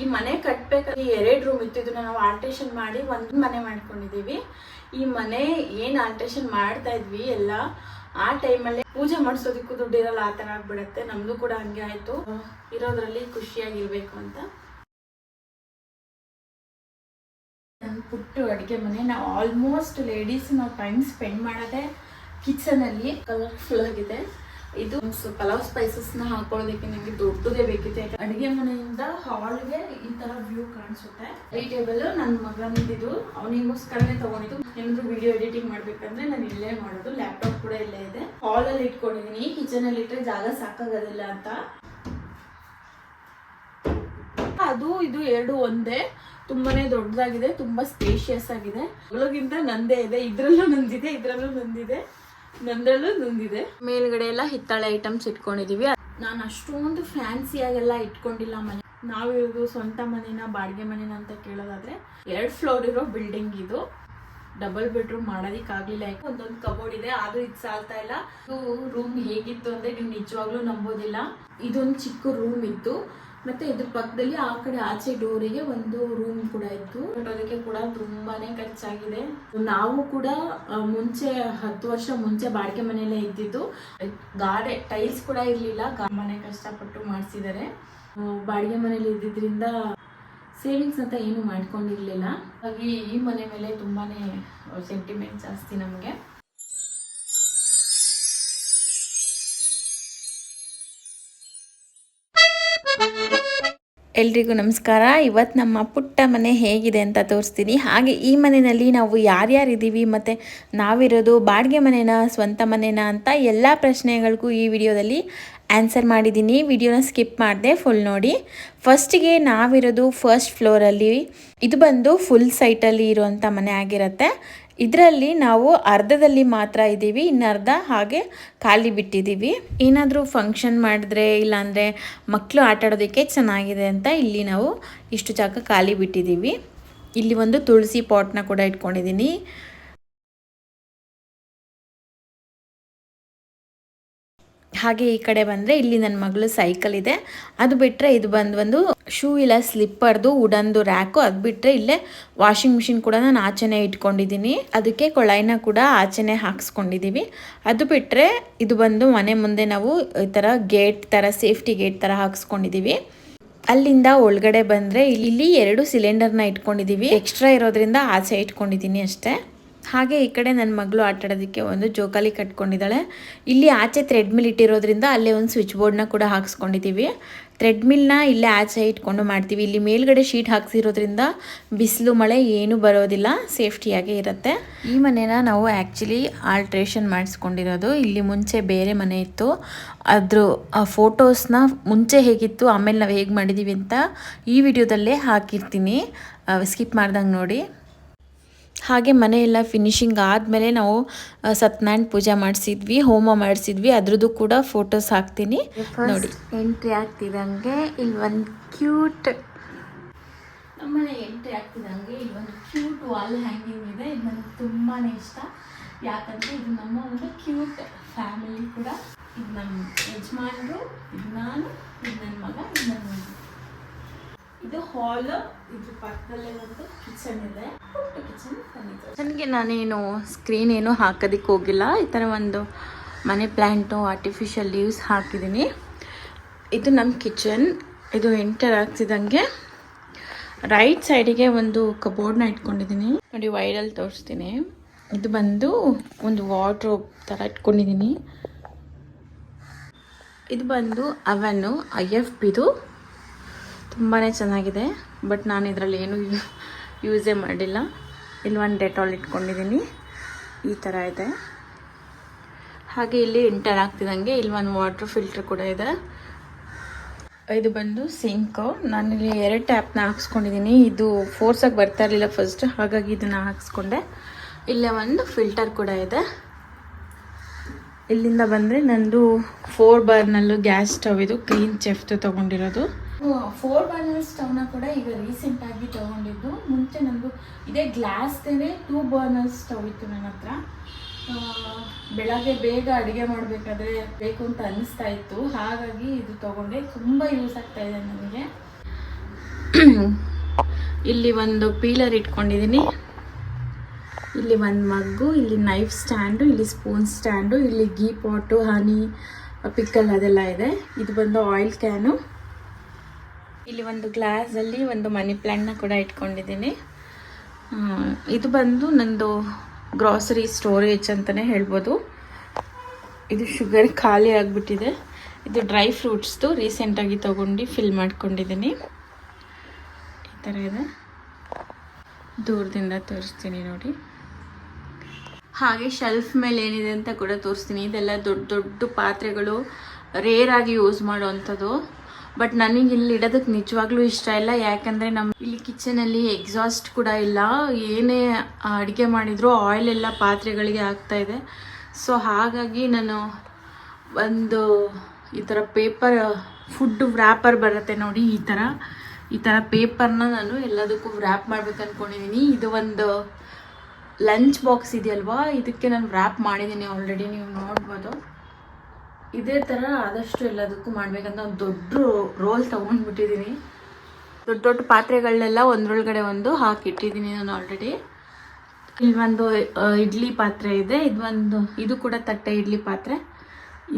ಈ ಮನೆ ಕಟ್ಬೇಕಾದ್ರೆ ಎರಡು ರೂಮ್ ಇತ್ತು ಇದನ್ನ ನಾವು ಆಲ್ಟ್ರೇಷನ್ ಮಾಡಿ ಒಂದು ಮನೆ ಮಾಡ್ಕೊಂಡಿದೀವಿ ಈ ಮನೆ ಏನು ಆಲ್ಟ್ರೇಷನ್ ಮಾಡ್ತಾ ಇದ್ವಿ ಎಲ್ಲ ಆ ಟೈಮಲ್ಲಿ ಪೂಜೆ ಮಾಡಿಸೋದಕ್ಕೂ ದುಡ್ಡು ಇರಲ್ಲ ಆ ಥರ ಆಗ್ಬಿಡತ್ತೆ. ನಮ್ದು ಕೂಡ ಹಂಗೆ ಆಯ್ತು. ಇರೋದ್ರಲ್ಲಿ ಖುಷಿಯಾಗಿರ್ಬೇಕು ಅಂತ. ನನ್ನ ಪುಟ್ಟು ಅಡುಗೆ ಮನೆ ನಾವು ಆಲ್ಮೋಸ್ಟ್ ಲೇಡೀಸ್ ನಾವು ಟೈಮ್ ಸ್ಪೆಂಡ್ ಮಾಡೋದೇ ಕಿಚನ್ ಅಲ್ಲಿ. ಕಲರ್ಫುಲ್ ಆಗಿದೆ. ಇದು ಪಲಾವ್ ಸ್ಪೈಸಸ್ನ ಹಾಕೊಳ್ಳೋದಕ್ಕೆ ನನಗೆ ದೊಡ್ಡದೇ ಬೇಕಿತ್ತು. ಅಡುಗೆ ಮನೆಯಿಂದ ಹಾಲ್ಗೆ ಈ ತರ ವ್ಯೂ ಕಾಣಿಸುತ್ತೆ. ಈ ಟೇಬಲ್ ನನ್ನ ಮಗನಿದ್ದು ಅವನಿಗೋಸ್ಕರನೇ ತಗೊಂಡಿದ್ದು. ಏನಾದ್ರು ವಿಡಿಯೋ ಎಡಿಟಿಂಗ್ ಮಾಡ್ಬೇಕಂದ್ರೆ ನಾನು ಇಲ್ಲೇ ಮಾಡೋದು. ಲ್ಯಾಪ್ಟಾಪ್ ಕೂಡ ಇಲ್ಲೇ ಇದೆ. ಹಾಲ್ ಅಲ್ಲಿ ಇಟ್ಕೊಂಡಿದೀನಿ. ಕಿಚನ್ ಅಲ್ಲಿ ಇಟ್ಟರೆ ಜಾಗ ಸಾಕಾಗೋದಿಲ್ಲ ಅಂತ. ಅದು, ಇದು ಎರಡು ಒಂದೇ. ತುಂಬಾನೇ ದೊಡ್ಡದಾಗಿದೆ. ತುಂಬಾ ಸ್ಪೇಷಿಯಸ್ ಆಗಿದೆ. ಒಳಗಿಂತ ನಂದೇ ಇದೆ. ಇದ್ರಲ್ಲೂ ನಂದಿದೆ ಇದ್ರಲ್ಲೂ ನಂದಿದೆ. ನಂದ್ರಲ್ಲೂ ನಂದಿದೆ ಮೇಲ್ಗಡೆ ಎಲ್ಲ ಹಿತ್ತಾಳೆ ಐಟಮ್ಸ್ ಇಟ್ಕೊಂಡಿದೀವಿ. ನಾನು ಅಷ್ಟೊಂದು ಫ್ಯಾನ್ಸಿ ಆಗೆಲ್ಲ ಇಟ್ಕೊಂಡಿಲ್ಲ ಮನೆ. ನಾವಿರೋದು ಸ್ವಂತ ಮನೇನ ಬಾಡಿಗೆ ಮನೇನ ಅಂತ ಕೇಳೋದಾದ್ರೆ ಎರಡ್ ಫ್ಲೋರ್ ಇರೋ ಬಿಲ್ಡಿಂಗ್ ಇದು. ಡಬಲ್ ಬೆಡ್ರೂಮ್ ಮಾಡೋದಿಕ್ಕಾಗ್ಲಿಲ್ಲ. ಯಾಕೆ ಒಂದೊಂದು ಕಬೋರ್ಡ್ ಇದೆ ಆದ್ರೂ ಇದು ಸಾಲ್ತಾ ಇಲ್ಲ. ರೂಮ್ ಹೇಗಿತ್ತು ಅಂದ್ರೆ ನೀವು ನಿಜವಾಗ್ಲೂ ನಂಬೋದಿಲ್ಲ. ಇದೊಂದು ಚಿಕ್ಕ ರೂಮ್ ಇತ್ತು. ಮತ್ತೆ ಇದ್ರ ಪಕ್ಕದಲ್ಲಿ ಆ ಕಡೆ ಆಚೆ ಡೋರಿಗೆ ಒಂದು ರೂಮ್ ಕೂಡ ಇತ್ತು. ಅದಕ್ಕೆ ಕೂಡ ತುಂಬಾನೇ ಖರ್ಚಾಗಿದೆ. ನಾವು ಕೂಡ ಮುಂಚೆ ಹತ್ತು ವರ್ಷ ಮುಂಚೆ ಬಾಡಿಗೆ ಮನೆಯಲ್ಲೇ ಇದ್ದಿದ್ದು. ಗಾಡೆ ಟೈಲ್ಸ್ ಕೂಡ ಇರ್ಲಿಲ್ಲ. ಮನೆ ಕಷ್ಟಪಟ್ಟು ಮಾಡಿಸಿದ್ದಾರೆ. ಬಾಡಿಗೆ ಮನೇಲಿ ಇದ್ದಿದ್ರಿಂದ ಸೇವಿಂಗ್ಸ್ ಅಂತ ಏನು ಮಾಡ್ಕೊಂಡಿರ್ಲಿಲ್ಲ. ಹಾಗಾಗಿ ಈ ಮನೆ ಮೇಲೆ ತುಂಬಾನೇ ಸೆಂಟಿಮೆಂಟ್ ಜಾಸ್ತಿ ನಮಗೆ. ಎಲ್ರಿಗೂ ನಮಸ್ಕಾರ. ಇವತ್ತು ನಮ್ಮ ಪುಟ್ಟ ಮನೆ ಹೇಗಿದೆ ಅಂತ ತೋರಿಸ್ತೀನಿ. ಹಾಗೆ ಈ ಮನೆಯಲ್ಲಿ ನಾವು ಯಾರ್ಯಾರಿದ್ದೀವಿ ಮತ್ತು ನಾವಿರೋದು ಬಾಡಿಗೆ ಮನೆನಾ, ಸ್ವಂತ ಮನೆನಾ ಅಂತ ಎಲ್ಲ ಪ್ರಶ್ನೆಗಳಿಗೂ ಈ ವಿಡಿಯೋದಲ್ಲಿ ಆನ್ಸರ್ ಮಾಡಿದ್ದೀನಿ. ವಿಡಿಯೋನ ಸ್ಕಿಪ್ ಮಾಡಿದೆ ಫುಲ್ ನೋಡಿ. ಫಸ್ಟಿಗೆ ನಾವಿರೋದು ಫಸ್ಟ್ ಫ್ಲೋರಲ್ಲಿ ಇದು ಬಂದು ಫುಲ್ ಸೈಟಲ್ಲಿ ಇರುವಂಥ ಮನೆ ಆಗಿರುತ್ತೆ. ಇದರಲ್ಲಿ ನಾವು ಅರ್ಧದಲ್ಲಿ ಮಾತ್ರ ಇದ್ದೀವಿ ಇನ್ನರ್ಧ ಹಾಗೆ ಖಾಲಿ ಬಿಟ್ಟಿದ್ದೀವಿ. ಏನಾದರೂ ಫಂಕ್ಷನ್ ಮಾಡಿದ್ರೆ, ಇಲ್ಲಾಂದರೆ ಮಕ್ಕಳು ಆಟ ಆಡೋದಕ್ಕೆ ಚೆನ್ನಾಗಿದೆ ಅಂತ ಇಲ್ಲಿ ನಾವು ಇಷ್ಟು ಜಾಗ ಖಾಲಿ ಬಿಟ್ಟಿದ್ದೀವಿ. ಇಲ್ಲಿ ಒಂದು ತುಳಸಿ ಪಾಟ್ನ ಕೂಡ ಇಟ್ಕೊಂಡಿದ್ದೀನಿ. ಹಾಗೆ ಈ ಕಡೆ ಬಂದರೆ ಇಲ್ಲಿ ನನ್ನ ಮಗಳು ಸೈಕಲ್ ಇದೆ. ಅದು ಬಿಟ್ಟರೆ ಇದು ಬಂದು ಒಂದು ಶೂ ಇಲ್ಲ ಸ್ಲಿಪ್ಪರ್ದು ಉಡನ್ದು ರ್ಯಾಕು ಅದು ಬಿಟ್ಟರೆ ಇಲ್ಲೇ ವಾಷಿಂಗ್ ಮಿಷಿನ್ ಕೂಡ ನಾನು ಆಚೆನೆ ಇಟ್ಕೊಂಡಿದ್ದೀನಿ ಅದಕ್ಕೆ ಕೊಳಾಯಿನ ಕೂಡ ಆಚೆನೆ ಹಾಕ್ಸ್ಕೊಂಡಿದ್ದೀವಿ ಅದು ಬಿಟ್ಟರೆ ಇದು ಬಂದು ಮನೆ ಮುಂದೆ ನಾವು ಈ ಥರ ಗೇಟ್ ಥರ ಸೇಫ್ಟಿ ಗೇಟ್ ಥರ ಹಾಕ್ಸ್ಕೊಂಡಿದ್ದೀವಿ ಅಲ್ಲಿಂದ ಒಳಗಡೆ ಬಂದರೆ ಇಲ್ಲಿ ಎರಡು ಸಿಲಿಂಡರ್ನ ಇಟ್ಕೊಂಡಿದ್ದೀವಿ ಎಕ್ಸ್ಟ್ರಾ ಇರೋದ್ರಿಂದ ಆಚೆ ಇಟ್ಕೊಂಡಿದ್ದೀನಿ ಅಷ್ಟೇ. ಹಾಗೆ ಈ ಕಡೆ ನನ್ನ ಮಗಳು ಆಟ ಆಡೋದಕ್ಕೆ ಒಂದು ಜೋಕಾಲಿ ಕಟ್ಕೊಂಡಿದ್ದಾಳೆ. ಇಲ್ಲಿ ಆಚೆ ಥ್ರೆಡ್ ಮಿಲ್ ಇಟ್ಟಿರೋದ್ರಿಂದ ಅಲ್ಲೇ ಒಂದು ಸ್ವಿಚ್ ಬೋರ್ಡ್ನ ಕೂಡ ಹಾಕ್ಸ್ಕೊಂಡಿದ್ದೀವಿ ಥ್ರೆಡ್ ಮಿಲ್ನ ಇಲ್ಲೇ ಆಚೆ ಇಟ್ಕೊಂಡು ಮಾಡ್ತೀವಿ. ಇಲ್ಲಿ ಮೇಲ್ಗಡೆ ಶೀಟ್ ಹಾಕ್ಸಿರೋದ್ರಿಂದ ಬಿಸಿಲು, ಮಳೆ ಏನೂ ಬರೋದಿಲ್ಲ. ಸೇಫ್ಟಿಯಾಗೇ ಇರುತ್ತೆ. ಈ ಮನೇನ ನಾವು ಆ್ಯಕ್ಚುಲಿ ಆಲ್ಟ್ರೇಷನ್ ಮಾಡಿಸ್ಕೊಂಡಿರೋದು. ಇಲ್ಲಿ ಮುಂಚೆ ಬೇರೆ ಮನೆ ಇತ್ತು. ಅದ್ರ ಆ ಫೋಟೋಸ್ನ ಮುಂಚೆ ಹೇಗಿತ್ತು, ಆಮೇಲೆ ನಾವು ಹೇಗೆ ಮಾಡಿದ್ದೀವಿ ಅಂತ ಈ ವಿಡಿಯೋದಲ್ಲೇ ಹಾಕಿರ್ತೀನಿ. ಸ್ಕಿಪ್ ಮಾಡ್ದಂಗೆ ನೋಡಿ. ಹಾಗೆ ಮನೆಯೆಲ್ಲ ಎಲ್ಲ ಫಿನಿಶಿಂಗ್ ಆದಮೇಲೆ ನಾವು ಸತ್ಯನಾರಾಯಣ ಪೂಜೆ ಮಾಡಿಸಿದ್ವಿ ಹೋಮ ಮಾಡಿಸಿದ್ವಿ ಅದ್ರದ್ದು ಕೂಡ ಫೋಟೋಸ್ ಹಾಕ್ತೀನಿ ನೋಡಿ. ಎಂಟ್ರಿ ಆಗ್ತಿದಂಗೆ ಇಲ್ಲಿ ಒಂದು ಕ್ಯೂಟ್ ನಮ್ಮನೆ ಎಂಟ್ರಿ ಆಗ್ತಿದಂಗೆ ಇಲ್ಲಿ ಒಂದು ಕ್ಯೂಟ್ ವಾಲ್ ಹ್ಯಾಂಗಿಂಗ್ ಇದೆ ಇದು ನನಗೆ ತುಂಬಾ ಇಷ್ಟ. ಯಾಕಂದರೆ ಇದು ನಮ್ಮ ಒಂದು ಕ್ಯೂಟ್ ಫ್ಯಾಮಿಲಿ ಕೂಡ. ಇದು ನಮ್ಮ ಯಜಮಾನರು ಇದು ನಾನು ಇದು ನನ್ನ ಮಗ ಇದು ನನ್ನ ಮಗ. ಇದು ಹಾಲ್ ಇದೆ ನನಗೆ ನಾನೇನು ಸ್ಕ್ರೀನ್ ಏನು ಹಾಕೋದಕ್ಕೆ ಹೋಗಿಲ್ಲ. ಈ ಥರ ಒಂದು ಮನೆ ಪ್ಲ್ಯಾಂಟು ಆರ್ಟಿಫಿಷಿಯಲ್ ಲೀವ್ಸ್ ಹಾಕಿದ್ದೀನಿ ಇದು ನಮ್ಮ ಕಿಚನ್ ಇದು ಎಂಟರ್ ಆಗ್ತಿದ್ದಂಗೆ ರೈಟ್ ಸೈಡಿಗೆ ಒಂದು ಕಬೋರ್ಡ್ನ ಇಟ್ಕೊಂಡಿದ್ದೀನಿ ನೋಡಿ ವೈಡಲ್ಲಿ ತೋರಿಸ್ತೀನಿ. ಇದು ಬಂದು ಒಂದು ವಾರ್ಡ್ರೋಬ್ ಥರ ಇಟ್ಕೊಂಡಿದ್ದೀನಿ ಇದು ಬಂದು ಅವನು ಐ ಎಫ್ ಬಿದು ತುಂಬಾ ಚೆನ್ನಾಗಿದೆ, ಬಟ್ ನಾನು ಇದರಲ್ಲಿ ಏನು ಯೂಸೇ ಮಾಡಿಲ್ಲ. ಇಲ್ಲಿ ಒಂದು ಡೆಟಾಲ್ ಇಟ್ಕೊಂಡಿದ್ದೀನಿ. ಈ ಥರ ಇದೆ. ಹಾಗೆ ಇಲ್ಲಿ ಇಂಟರ್ ಆಗ್ತಿದ್ದಂಗೆ ಇಲ್ಲಿ ಒಂದು ವಾಟರ್ ಫಿಲ್ಟ್ರ್ ಕೂಡ ಇದೆ. ಇದು ಬಂದು ಸಿಂಕು. ನಾನಿಲ್ಲಿ ಎರಡು ಟ್ಯಾಪ್ನ ಹಾಕ್ಸ್ಕೊಂಡಿದ್ದೀನಿ. ಇದು ಫೋರ್ಸಾಗಿ ಬರ್ತಾ ಇರಲಿಲ್ಲ ಫಸ್ಟ್ ಹಾಗಾಗಿ ಇದನ್ನು ಹಾಕ್ಸ್ಕೊಂಡೆ. ಇಲ್ಲೇ ಒಂದು ಫಿಲ್ಟರ್ ಕೂಡ ಇದೆ. ಇಲ್ಲಿಂದ ಬಂದರೆ ನಂದು ಫೋರ್ ಬರ್ನಲ್ಲು ಗ್ಯಾಸ್ ಸ್ಟವ್ ಇದು ಕ್ಲೀನ್ ಚೆಫ್ತು ತೊಗೊಂಡಿರೋದು. ಫೋರ್ ಬರ್ನರ್ ಸ್ಟವ್ನ ಕೂಡ ಈಗ ರೀಸೆಂಟ್ ಆಗಿ ತಗೊಂಡಿದ್ದು. ಮುಂಚೆ ನಂದು ಇದೇ ಗ್ಲಾಸ್ದೇನೆ ಟೂ ಬರ್ನರ್ ಸ್ಟವ್ ಇತ್ತು ನನ್ನ ಹತ್ರ. ಬೆಳಗ್ಗೆ ಬೇಗ ಅಡುಗೆ ಮಾಡಬೇಕಾದ್ರೆ ಬೇಕು ಅಂತ ಅನಿಸ್ತಾ ಇತ್ತು. ಹಾಗಾಗಿ ಇದು ತಗೊಂಡೆ. ತುಂಬ ಯೂಸ್ ಆಗ್ತಾ ಇದೆ ನನಗೆ. ಇಲ್ಲಿ ಒಂದು ಪೀಲರ್ ಇಟ್ಕೊಂಡಿದ್ದೀನಿ ಇಲ್ಲಿ ಒಂದು ಮಗ್ಗು, ಇಲ್ಲಿ ನೈಫ್ ಸ್ಟ್ಯಾಂಡು ಇಲ್ಲಿ ಸ್ಪೂನ್ ಸ್ಟ್ಯಾಂಡು ಇಲ್ಲಿ ಗೀ ಪಾಟು ಹನಿ ಪಿಕ್ಕಲ್ ಅದೆಲ್ಲ ಇದೆ. ಇದು ಬಂದು ಆಯಿಲ್ ಕ್ಯಾನು ಇಲ್ಲಿ ಒಂದು ಗ್ಲಾಸಲ್ಲಿ ಒಂದು ಮನಿ ಪ್ಲ್ಯಾಂಟ್ನ ಕೂಡ ಇಟ್ಕೊಂಡಿದ್ದೀನಿ. ಇದು ಬಂದು ನಂದು ಗ್ರಾಸರಿ ಸ್ಟೋರೇಜ್ ಅಂತಲೇ ಹೇಳ್ಬೋದು. ಇದು ಶುಗರ್ ಖಾಲಿ ಆಗಿಬಿಟ್ಟಿದೆ. ಇದು ಡ್ರೈ ಫ್ರೂಟ್ಸ್ದು ರೀಸೆಂಟಾಗಿ ತೊಗೊಂಡು ಫಿಲ್ ಮಾಡ್ಕೊಂಡಿದ್ದೀನಿ. ಈ ಥರ ಇದೆ. ದೂರದಿಂದ ತೋರಿಸ್ತೀನಿ ನೋಡಿ. ಹಾಗೆ ಶೆಲ್ಫ್ ಮೇಲೆ ಏನಿದೆ ಅಂತ ಕೂಡ ತೋರಿಸ್ತೀನಿ. ಇದೆಲ್ಲ ದೊಡ್ಡ ದೊಡ್ಡ ಪಾತ್ರೆಗಳು ರೇರ್ ಆಗಿ ಯೂಸ್ ಮಾಡುವಂಥದ್ದು. ಬಟ್ ನನಗೆ ಇಲ್ಲಿ ಇಡೋದಕ್ಕೆ ನಿಜವಾಗ್ಲೂ ಇಷ್ಟ ಇಲ್ಲ. ಯಾಕಂದರೆ ನಮ್ಮ ಇಲ್ಲಿ ಕಿಚನಲ್ಲಿ ಎಕ್ಸಾಸ್ಟ್ ಕೂಡ ಇಲ್ಲ. ಏನೇ ಅಡುಗೆ ಮಾಡಿದರೂ ಆಯಿಲ್ ಎಲ್ಲ ಪಾತ್ರೆಗಳಿಗೆ ಆಗ್ತಾ ಇದೆ. ಸೊ ಹಾಗಾಗಿ ನಾನು ಒಂದು ಈ ಥರ ಪೇಪರ್ ಫುಡ್ ವ್ರ್ಯಾಪರ್ ಬರುತ್ತೆ ನೋಡಿ ಈ ಥರ ಈ ಥರ ಪೇಪರ್ನ ನಾನು ಎಲ್ಲದಕ್ಕೂ ವ್ರ್ಯಾಪ್ ಮಾಡ್ಬೇಕು ಅಂದ್ಕೊಂಡಿದ್ದೀನಿ ಇದು ಒಂದು ಲಂಚ್ ಬಾಕ್ಸ್ ಇದೆಯಲ್ವಾ? ಇದಕ್ಕೆ ನಾನು ರ್ಯಾಪ್ ಮಾಡಿದ್ದೀನಿ ಆಲ್ರೆಡಿ ನೀವು ನೋಡ್ಬೋದು. ಇದೇ ಥರ ಆದಷ್ಟು ಎಲ್ಲದಕ್ಕೂ ಮಾಡಬೇಕಂತ ಒಂದು ದೊಡ್ಡ ರೋಲ್ ತೊಗೊಂಡ್ಬಿಟ್ಟಿದ್ದೀನಿ ದೊಡ್ಡ ದೊಡ್ಡ ಪಾತ್ರೆಗಳನ್ನೆಲ್ಲ ಒಂದ್ರೊಳಗಡೆ ಒಂದು ಹಾಕಿಟ್ಟಿದ್ದೀನಿ ನಾನು ಆಲ್ರೆಡಿ ಒಂದು ಇಡ್ಲಿ ಪಾತ್ರೆ ಇದೆ. ಇದು ಒಂದು, ಇದು ಕೂಡ ತಟ್ಟೆ ಇಡ್ಲಿ ಪಾತ್ರೆ.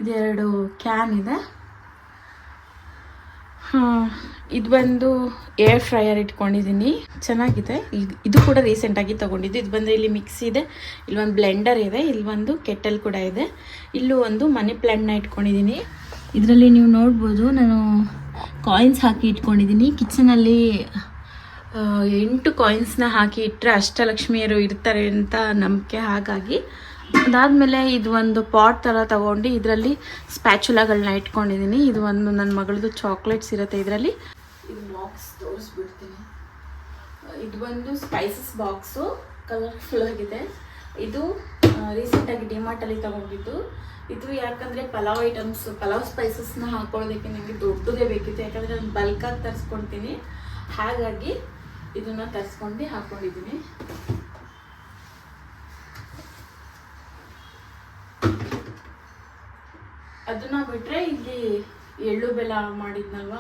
ಇದೆರಡು ಕ್ಯಾನ್ ಇದೆ. ಇದು ಬಂದು ಏರ್ ಫ್ರೈಯರ್ ಇಟ್ಕೊಂಡಿದ್ದೀನಿ ಚೆನ್ನಾಗಿದೆ. ಇದು ಕೂಡ ರೀಸೆಂಟಾಗಿ ತೊಗೊಂಡಿದ್ದು. ಇದು ಬಂದರೆ ಇಲ್ಲಿ ಮಿಕ್ಸಿ ಇದೆ. ಇಲ್ಲಿ ಒಂದು ಬ್ಲೆಂಡರ್ ಇದೆ. ಇಲ್ಲಿ ಒಂದು ಕೆಟ್ಟಲ್ ಕೂಡ ಇದೆ. ಇಲ್ಲೂ ಒಂದು ಮನಿ ಪ್ಲ್ಯಾಂಟ್ನ ಇಟ್ಕೊಂಡಿದ್ದೀನಿ ಇದರಲ್ಲಿ ನೀವು ನೋಡ್ಬೋದು, ನಾನು ಕಾಯಿನ್ಸ್ ಹಾಕಿ ಇಟ್ಕೊಂಡಿದ್ದೀನಿ ಕಿಚನಲ್ಲಿ ಎಂಟು ಕಾಯಿನ್ಸ್ನ ಹಾಕಿ ಇಟ್ಟರೆ ಅಷ್ಟಲಕ್ಷ್ಮಿಯರು ಇರ್ತಾರೆ ಅಂತ ನಂಬಿಕೆ ಹಾಗಾಗಿ ಅದಾದಮೇಲೆ ಇದು ಒಂದು ಪಾಟ್ ಥರ ತಗೊಂಡು ಇದರಲ್ಲಿ ಸ್ಪ್ಯಾಚುಲಾಗಳನ್ನ ಇಟ್ಕೊಂಡಿದ್ದೀನಿ ಇದು ಒಂದು ನನ್ನ ಮಗಳದು ಚಾಕ್ಲೇಟ್ಸ್ ಇರುತ್ತೆ ಇದರಲ್ಲಿ. ಇದು ಬಾಕ್ಸ್ ತೋರಿಸ್ಬಿಡ್ತೀನಿ. ಇದು ಒಂದು ಸ್ಪೈಸಸ್ ಬಾಕ್ಸು ಕಲರ್ಫುಲ್ ಆಗಿದೆ. ಇದು ರೀಸೆಂಟಾಗಿ ಡಿಮಾರ್ಟಲ್ಲಿ ತಗೊಂಡಿದ್ದು. ಇದು ಯಾಕಂದರೆ ಪಲಾವ್ ಐಟಮ್ಸ್, ಪಲಾವ್ ಸ್ಪೈಸಸ್ನ ಹಾಕೊಳ್ಳೋದಕ್ಕೆ ನನಗೆ ದೊಡ್ಡದೇ ಬೇಕಿತ್ತು. ಯಾಕಂದರೆ ನಾನು ಬಲ್ಕಾಗಿ ತರಿಸ್ಕೊಳ್ತೀನಿ ಹಾಗಾಗಿ ಇದನ್ನು ತರಿಸ್ಕೊಂಡು ಹಾಕ್ಕೊಂಡಿದ್ದೀನಿ ಅದನ್ನ ಬಿಟ್ಟರೆ ಇಲ್ಲಿ ಎಳ್ಳು ಬೆಲ್ಲ ಮಾಡಿದ್ನಲ್ವ?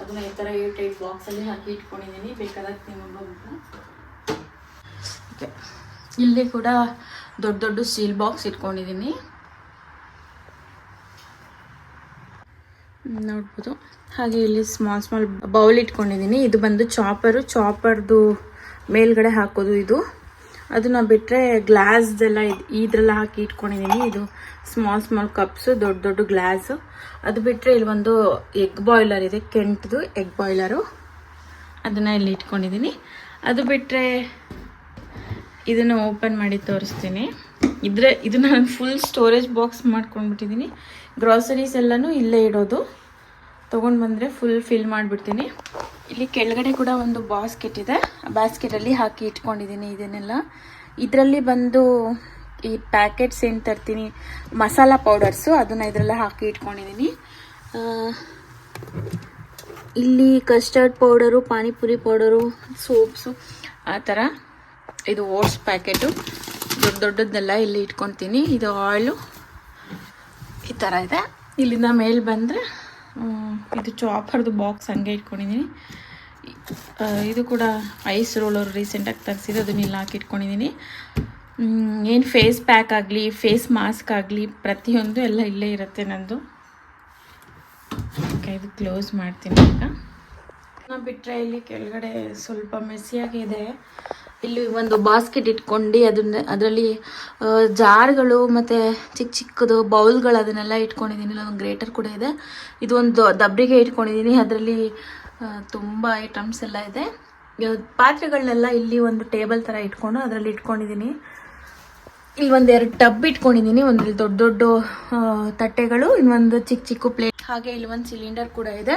ಅದನ್ನ ಈ ಥರ ಏಟ್ ಏಟ್ ಬಾಕ್ಸಲ್ಲಿ ಹಾಕಿ ಇಟ್ಕೊಂಡಿದ್ದೀನಿ ಬೇಕಾದಾಗ ತಿನ್ನಬಹುದು ಓಕೆ. ಇಲ್ಲಿ ಕೂಡ ದೊಡ್ಡ ದೊಡ್ಡ ಸ್ಟೀಲ್ ಬಾಕ್ಸ್ ಇಟ್ಕೊಂಡಿದ್ದೀನಿ ನೋಡ್ಬೋದು. ಹಾಗೆ ಇಲ್ಲಿ ಸ್ಮಾಲ್ ಸ್ಮಾಲ್ ಬೌಲ್ ಇಟ್ಕೊಂಡಿದ್ದೀನಿ ಇದು ಬಂದು ಚಾಪರು ಚಾಪರ್ದು ಮೇಲ್ಗಡೆ ಹಾಕೋದು ಇದು. ಅದನ್ನ ಬಿಟ್ಟರೆ ಗ್ಲಾಸ್ದೆಲ್ಲ ಇದ್ರಲ್ಲ ಹಾಕಿ ಇಟ್ಕೊಂಡಿದ್ದೀನಿ ಇದು ಸ್ಮಾಲ್ ಸ್ಮಾಲ್ ಕಪ್ಸು ದೊಡ್ಡ ದೊಡ್ಡ ಗ್ಲಾಸು ಅದು ಬಿಟ್ಟರೆ ಇಲ್ಲಿ ಒಂದು ಎಗ್ ಬಾಯ್ಲರ್ ಇದೆ, ಕೆಂಟ್ದು ಎಗ್ ಬಾಯ್ಲರು ಅದನ್ನು ಇಲ್ಲಿ ಇಟ್ಕೊಂಡಿದ್ದೀನಿ ಅದು ಬಿಟ್ಟರೆ ಇದನ್ನು ಓಪನ್ ಮಾಡಿ ತೋರಿಸ್ತೀನಿ. ಇದ್ರೆ ಇದನ್ನ ನಾನು ಫುಲ್ ಸ್ಟೋರೇಜ್ ಬಾಕ್ಸ್ ಮಾಡ್ಕೊಂಡ್ಬಿಟ್ಟಿದ್ದೀನಿ ಗ್ರಾಸರೀಸ್ ಎಲ್ಲನೂ ಇಲ್ಲೇ ಇಡೋದು. ತೊಗೊಂಡು ಬಂದರೆ ಫುಲ್ ಫಿಲ್ ಮಾಡಿಬಿಡ್ತೀನಿ. ಇಲ್ಲಿ ಕೆಳಗಡೆ ಕೂಡ ಒಂದು ಬಾಸ್ಕೆಟ್ ಇದೆ. ಬಾಸ್ಕೆಟಲ್ಲಿ ಹಾಕಿ ಇಟ್ಕೊಂಡಿದ್ದೀನಿ ಇದನ್ನೆಲ್ಲ. ಇದರಲ್ಲಿ ಬಂದು ಈ ಪ್ಯಾಕೆಟ್ಸ್ ಏನು ತರ್ತೀನಿ, ಮಸಾಲ ಪೌಡರ್ಸು ಅದನ್ನು ಇದರಲ್ಲ ಹಾಕಿ ಇಟ್ಕೊಂಡಿದ್ದೀನಿ. ಇಲ್ಲಿ custard powder panipuri powder soaps ಆ ಥರ ಇದು ಓಟ್ಸ್ ಪ್ಯಾಕೆಟು ದೊಡ್ಡ ದೊಡ್ಡದೆಲ್ಲ ಇಲ್ಲಿ ಇಟ್ಕೊತೀನಿ. ಇದು ಆಯಿಲು ಈ ಥರ ಇದೆ. ಇಲ್ಲಿಂದ ಮೇಲೆ ಬಂದರೆ ಇದು ಚಾಪರ್ದು ಬಾಕ್ಸ್ ಹಂಗೆ ಇಟ್ಕೊಂಡಿದ್ದೀನಿ. ಇದು ಕೂಡ ಐಸ್ ರೋಲರ್ ರೀಸೆಂಟಾಗಿ ಅದನ್ನೆಲ್ಲ ಇಲ್ಲಿ ಹಾಕಿ ಇಟ್ಕೊಂಡಿದ್ದೀನಿ ಏನು ಫೇಸ್ ಪ್ಯಾಕ್ ಆಗಲಿ ಫೇಸ್ ಮಾಸ್ಕ್ ಆಗಲಿ, ಪ್ರತಿಯೊಂದು ಎಲ್ಲ ಇಲ್ಲೇ ಇರುತ್ತೆ ನಂದು. ಇದು ಕ್ಲೋಸ್ ಮಾಡ್ತೀನಿ ಈಗ. ಬಿಟ್ಟರೆ ಇಲ್ಲಿ ಕೆಳಗಡೆ ಸ್ವಲ್ಪ ಮೆಸಿಯಾಗಿದೆ ಇಲ್ಲಿ ಒಂದು ಬಾಸ್ಕೆಟ್ ಇಟ್ಕೊಂಡು ಅದನ್ನ, ಅದರಲ್ಲಿ ಜಾರ್ಗಳು ಮತ್ತು ಚಿಕ್ಕ ಚಿಕ್ಕದು ಬೌಲ್ಗಳು ಅದನ್ನೆಲ್ಲ ಇಟ್ಕೊಂಡಿದ್ದೀನಿ ಒಂದು ಗ್ರೇಟರ್ ಕೂಡ ಇದೆ. ಇದು ಒಂದು ದಬ್ರಿಗೆ ಇಟ್ಕೊಂಡಿದ್ದೀನಿ ಅದರಲ್ಲಿ ತುಂಬ ಐಟಮ್ಸ್ ಎಲ್ಲ ಇದೆ. ಪಾತ್ರೆಗಳನ್ನೆಲ್ಲ ಇಲ್ಲಿ ಒಂದು ಟೇಬಲ್ ಥರ ಇಟ್ಕೊಂಡು ಅದರಲ್ಲಿ ಇಟ್ಕೊಂಡಿದ್ದೀನಿ ಇಲ್ಲಿ ಒಂದು ಎರಡು ಟಬ್ ಇಟ್ಕೊಂಡಿದ್ದೀನಿ ಒಂದು ದೊಡ್ಡ ದೊಡ್ಡ ತಟ್ಟೆಗಳು, ಇನ್ನೊಂದು ಚಿಕ್ಕ ಚಿಕ್ಕ ಪ್ಲೇಟ್ ಹಾಗೆ ಇಲ್ಲಿ ಒಂದು ಸಿಲಿಂಡರ್ ಕೂಡ ಇದೆ.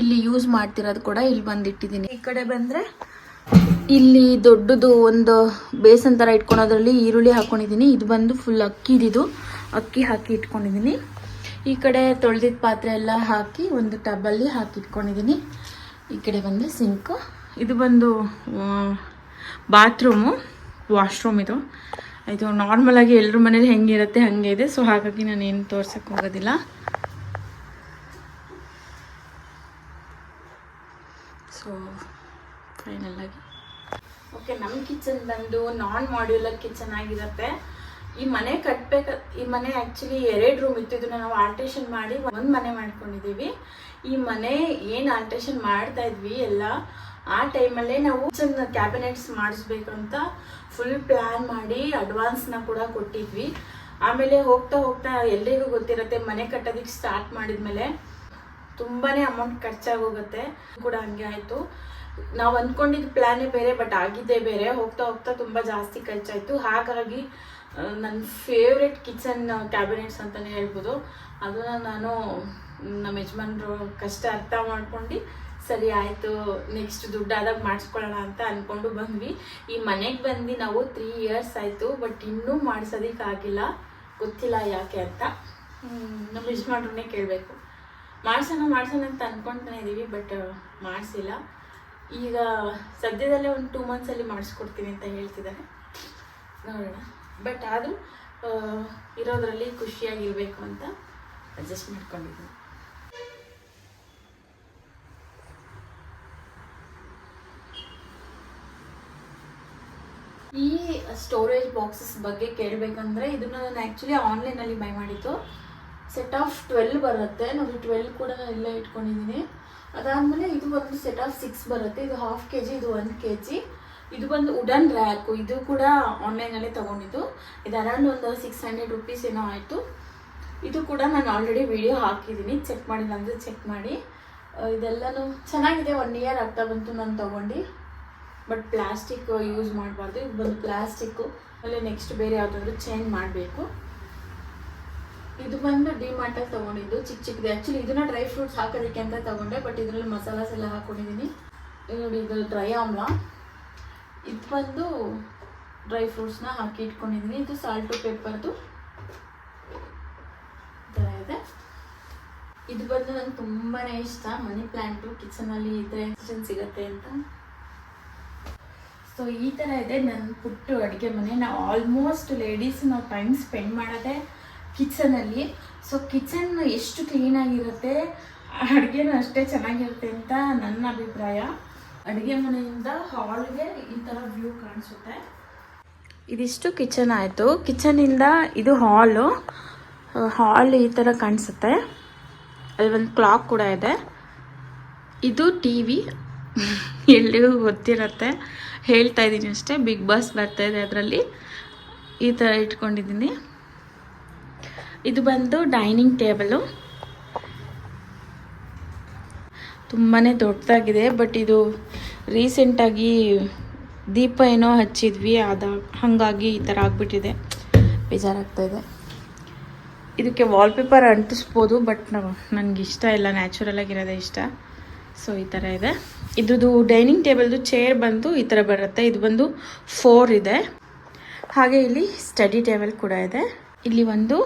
ಇಲ್ಲಿ ಯೂಸ್ ಮಾಡ್ತಿರೋದು ಕೂಡ ಇಲ್ಲಿ ಬಂದು ಇಟ್ಟಿದ್ದೀನಿ ಈ ಕಡೆ ಬಂದರೆ ಇಲ್ಲಿ ದೊಡ್ಡದು ಒಂದು ಬೇಸನ್ ಥರ ಇಟ್ಕೊಳೋದ್ರಲ್ಲಿ ಈರುಳ್ಳಿ ಹಾಕ್ಕೊಂಡಿದ್ದೀನಿ ಇದು ಬಂದು ಫುಲ್ ಅಕ್ಕಿದಿದು. ಅಕ್ಕಿ ಹಾಕಿ ಇಟ್ಕೊಂಡಿದ್ದೀನಿ ಈ ಕಡೆ ತೊಳೆದಿದ್ದ ಪಾತ್ರೆ ಎಲ್ಲ ಹಾಕಿ ಒಂದು ಟಬ್ಬಲ್ಲಿ ಹಾಕಿ ಇಟ್ಕೊಂಡಿದ್ದೀನಿ ಈ ಕಡೆ ಬಂದು ಸಿಂಕು. ಇದು ಬಂದು ಬಾತ್ರೂಮು ವಾಶ್ರೂಮ್ ಇದು. ಇದು ನಾರ್ಮಲಾಗಿ ಎಲ್ಲರ ಮನೇಲಿ ಹೆಂಗಿರುತ್ತೆ ಹಾಗೆ ಇದೆ. ಸೊ ಹಾಗಾಗಿ ನಾನು ಏನು ತೋರ್ಸಕ್ಕೆ ಹೋಗೋದಿಲ್ಲ ಸೊ ಫೈನಲಾಗಿ ಓಕೆ ನಮ್ಮ ಕಿಚನ್ ಬಂದು ನಾನ್ ಮಾಡ್ಯುಲರ್ ಕಿಚನ್ ಆಗಿರುತ್ತೆ. ಈ ಮನೆ ಕಟ್ಬೇಕ, ಈ ಮನೆ ಆ್ಯಕ್ಚುಲಿ ಎರಡು ರೂಮ್ ಇತ್ತು ಇದನ್ನ ನಾವು ಆಲ್ಟ್ರೇಷನ್ ಮಾಡಿ ಒಂದು ಮನೆ ಮಾಡ್ಕೊಂಡಿದ್ದೀವಿ ಈ ಮನೆ ಏನು ಆಲ್ಟ್ರೇಷನ್ ಮಾಡ್ತಾ ಇದ್ವಿ ಎಲ್ಲ, ಆ ಟೈಮಲ್ಲೇ ನಾವು ಕ್ಯಾಬಿನೆಟ್ಸ್ ಮಾಡಿಸ್ಬೇಕು ಅಂತ ಫುಲ್ ಪ್ಲ್ಯಾನ್ ಮಾಡಿ ಅಡ್ವಾನ್ಸ್ನ ಕೂಡ ಕೊಟ್ಟಿದ್ವಿ. ಆಮೇಲೆ ಹೋಗ್ತಾ ಹೋಗ್ತಾ ಎಲ್ರಿಗೂ ಗೊತ್ತಿರುತ್ತೆ ಮನೆ ಕಟ್ಟೋದಕ್ಕೆ ಸ್ಟಾರ್ಟ್ ಮಾಡಿದ್ಮೇಲೆ ತುಂಬಾನೇ ಅಮೌಂಟ್ ಖರ್ಚಾಗೋಗುತ್ತೆ, ಕೂಡ ಹಂಗೆ ಆಯಿತು. ನಾವು ಅಂದ್ಕೊಂಡಿದ್ದ ಪ್ಲ್ಯಾನೇ ಬೇರೆ ಬಟ್ ಆಗಿದ್ದೇ ಬೇರೆ. ಹೋಗ್ತಾ ಹೋಗ್ತಾ ತುಂಬ ಜಾಸ್ತಿ ಖರ್ಚಾಯಿತು. ಹಾಗಾಗಿ ನನ್ನ ಫೇವ್ರೆಟ್ ಕಿಚನ್ ಕ್ಯಾಬಿನೆಟ್ಸ್ ಅಂತಲೇ ಹೇಳ್ಬೋದು. ಅದನ್ನು ನಾನು ನಮ್ಮ ಯಜಮಾನ್ರು ಕಷ್ಟ ಅರ್ಥ ಮಾಡ್ಕೊಂಡು, ಸರಿ ಆಯಿತು ನೆಕ್ಸ್ಟ್ ದುಡ್ಡಾದಾಗ ಮಾಡಿಸ್ಕೊಳ್ಳೋಣ ಅಂತ ಅಂದ್ಕೊಂಡು ಬಂದ್ವಿ. ಈ ಮನೆಗೆ ಬಂದು ನಾವು ತ್ರೀ ಇಯರ್ಸ್ ಆಯಿತು ಬಟ್ ಇನ್ನೂ ಮಾಡಿಸೋದಕ್ಕಾಗಿಲ್ಲ ಗೊತ್ತಿಲ್ಲ ಯಾಕೆ ಅಂತ. ನಮ್ಮ ಯಜಮಾನ್ರನ್ನೇ ಕೇಳಬೇಕು. ಮಾಡಿಸೋಣ ಮಾಡಿಸೋಣ ಅಂತ ಅಂದ್ಕೊಳ್ತಾನೆ ಇದ್ದೀವಿ ಬಟ್ ಮಾಡಿಸಿಲ್ಲ. ಈಗ ಸದ್ಯದಲ್ಲೇ ಒಂದು ಟೂ ಮಂತ್ಸಲ್ಲಿ ಮಾಡಿಸ್ಕೊಡ್ತೀನಿ ಅಂತ ಹೇಳ್ತಿದ್ದಾರೆ ನೋಡೋಣ. ಬಟ್ ಆದರೂ ಇರೋದ್ರಲ್ಲಿ ಖುಷಿಯಾಗಿರಬೇಕು ಅಂತ ಅಡ್ಜಸ್ಟ್ ಮಾಡ್ಕೊಂಡಿದ್ದೀನಿ. ಈ ಸ್ಟೋರೇಜ್ ಬಾಕ್ಸಸ್ ಬಗ್ಗೆ ಕೇಳಬೇಕಂದ್ರೆ, ಇದನ್ನ ನಾನು ಆ್ಯಕ್ಚುಲಿ ಆನ್ಲೈನಲ್ಲಿ ಬೈ ಮಾಡಿದ್ದು. ಸೆಟ್ ಆಫ್ ಟ್ವೆಲ್ ಬರುತ್ತೆ. ನಾನು ಟ್ವೆಲ್ ಕೂಡ ನಾನು ಇಲ್ಲೇ ಇಟ್ಕೊಂಡಿದ್ದೀನಿ. ಅದಾದಮೇಲೆ ಇದು ಒಂದು ಸೆಟ್ ಆಫ್ ಸಿಕ್ಸ್ ಬರುತ್ತೆ. ಇದು ಹಾಫ್ ಕೆ ಜಿ ಇದು ಒಂದು ಕೆ ಜಿ ಇದು ಬಂದು ವುಡನ್ ರ್ಯಾಕು. ಇದು ಕೂಡ ಆನ್ಲೈನಲ್ಲೇ ತೊಗೊಂಡಿದ್ದು. ಇದು ಅರೌಂಡ್ ಒಂದು ಸಿಕ್ಸ್ ಹಂಡ್ರೆಡ್ ರುಪೀಸ್ ಏನೋ ಆಯಿತು. ಇದು ಕೂಡ ನಾನು ಆಲ್ರೆಡಿ ವಿಡಿಯೋ ಹಾಕಿದ್ದೀನಿ. ಚೆಕ್ ಮಾಡಿಲ್ಲ ಅಂದರೆ ಚೆಕ್ ಮಾಡಿ. ಇದೆಲ್ಲನೂ ಚೆನ್ನಾಗಿದೆ. ಒನ್ ಇಯರ್ ಆಗ್ತಾ ಬಂತು ನಾನು ತೊಗೊಂಡು. ಬಟ್ ಪ್ಲಾಸ್ಟಿಕ್ ಯೂಸ್ ಮಾಡಬಾರ್ದು. ಇದು ಬಂದು ಪ್ಲಾಸ್ಟಿಕ್ಕು ಆಮೇಲೆ ನೆಕ್ಸ್ಟ್ ಬೇರೆ ಯಾವುದಾದ್ರೂ ಚೇಂಜ್ ಮಾಡಬೇಕು. ಇದು ಬಂದು ಡಿಮಾರ್ಟಲ್ಲಿ ತೊಗೊಂಡಿದ್ದು. ಚಿಕ್ಕ ಚಿಕ್ಕದು. ಆ್ಯಕ್ಚುಲಿ ಇದನ್ನ ಡ್ರೈ ಫ್ರೂಟ್ಸ್ ಹಾಕೋದಕ್ಕೆ ಅಂತ ತೊಗೊಂಡೆ. ಬಟ್ ಇದರಲ್ಲಿ ಮಸಾಲಾಸ್ ಎಲ್ಲ ಹಾಕ್ಕೊಂಡಿದ್ದೀನಿ ನೋಡಿ, ಇದು ಡ್ರೈ ಆಮ್ಲ. ಇದು ಬಂದು ಡ್ರೈ ಫ್ರೂಟ್ಸ್ನ ಹಾಕಿ ಇಟ್ಕೊಂಡಿದ್ದೀನಿ ಇದು ಸಾಲ್ಟು ಪೇಪರ್ದು ಥರ ಇದೆ. ಇದು ಬಂದು ನಂಗೆ ತುಂಬಾ ಇಷ್ಟ. ಮನಿ ಪ್ಲ್ಯಾಂಟು ಕಿಚನಲ್ಲಿ ಇದ್ರೆ ಕಿಚನ್ ಸಿಗತ್ತೆ ಅಂತ. ಸೊ ಈ ಥರ ಇದೆ ನನ್ನ ಪುಟ್ಟು ಅಡುಗೆ ಮನೆ. ನಾವು ಆಲ್ಮೋಸ್ಟ್ ಲೇಡೀಸ್ ನಾವು ಟೈಮ್ ಸ್ಪೆಂಡ್ ಮಾಡೋದೇ ಕಿಚನಲ್ಲಿ ಸೊ ಕಿಚನ್ ಎಷ್ಟು ಕ್ಲೀನಾಗಿರುತ್ತೆ ಅಡುಗೆನೂ ಅಷ್ಟೇ ಚೆನ್ನಾಗಿರುತ್ತೆ ಅಂತ ನನ್ನ ಅಭಿಪ್ರಾಯ. ಅಡುಗೆ ಮನೆಯಿಂದ ಹಾಲ್ಗೆ ಈ ಥರ ವ್ಯೂ ಕಾಣಿಸುತ್ತೆ. ಇದಿಷ್ಟು ಕಿಚನ್ ಆಯಿತು. ಕಿಚನಿಂದ ಇದು ಹಾಲು ಹಾಲ್ ಈ ಥರ ಕಾಣಿಸುತ್ತೆ. ಅಲ್ಲಿ ಒಂದು ಕ್ಲಾಕ್ ಕೂಡ ಇದೆ. ಇದು ಟಿ ವಿ ಎಲ್ಲಿಗೂ ಗೊತ್ತಿರತ್ತೆ. ಹೇಳ್ತಾ ಇದ್ದೀನಿ ಅಷ್ಟೇ. ಬಿಗ್ ಬಾಸ್ ಬರ್ತಾ ಇದೆ ಅದರಲ್ಲಿ. ಈ ಥರ ಇಟ್ಕೊಂಡಿದ್ದೀನಿ. ಇದು ಬಂದು ಡೈನಿಂಗ್ ಟೇಬಲು ತುಂಬಾ ದೊಡ್ಡದಾಗಿದೆ ಬಟ್ ಇದು ರೀಸೆಂಟಾಗಿ ದೀಪ ಏನೋ ಹಚ್ಚಿದ್ವಿ, ಅದ ಹಾಗಾಗಿ ಈ ಥರ ಆಗಿಬಿಟ್ಟಿದೆ. ಬೇಜಾರಾಗ್ತಾ ಇದೆ. ಇದಕ್ಕೆ ವಾಲ್ಪೇಪರ್ ಅಂಟಿಸ್ಬೋದು ಬಟ್ ನನಗೆ ಇಷ್ಟ ಇಲ್ಲ ನ್ಯಾಚುರಲ್ ಆಗಿರೋದೇ ಇಷ್ಟ. ಸೊ ಈ ಥರ ಇದೆ. ಇದ್ರದ್ದು ಡೈನಿಂಗ್ ಟೇಬಲ್ದು ಚೇರ್ ಬಂದು ಈ ಥರ ಬರುತ್ತೆ. ಇದು ಬಂದು ಫೋರ್ ಇದೆ. ಹಾಗೆ ಇಲ್ಲಿ ಸ್ಟಡಿ ಟೇಬಲ್ ಕೂಡ ಇದೆ. ಇಲ್ಲಿ ಒಂದು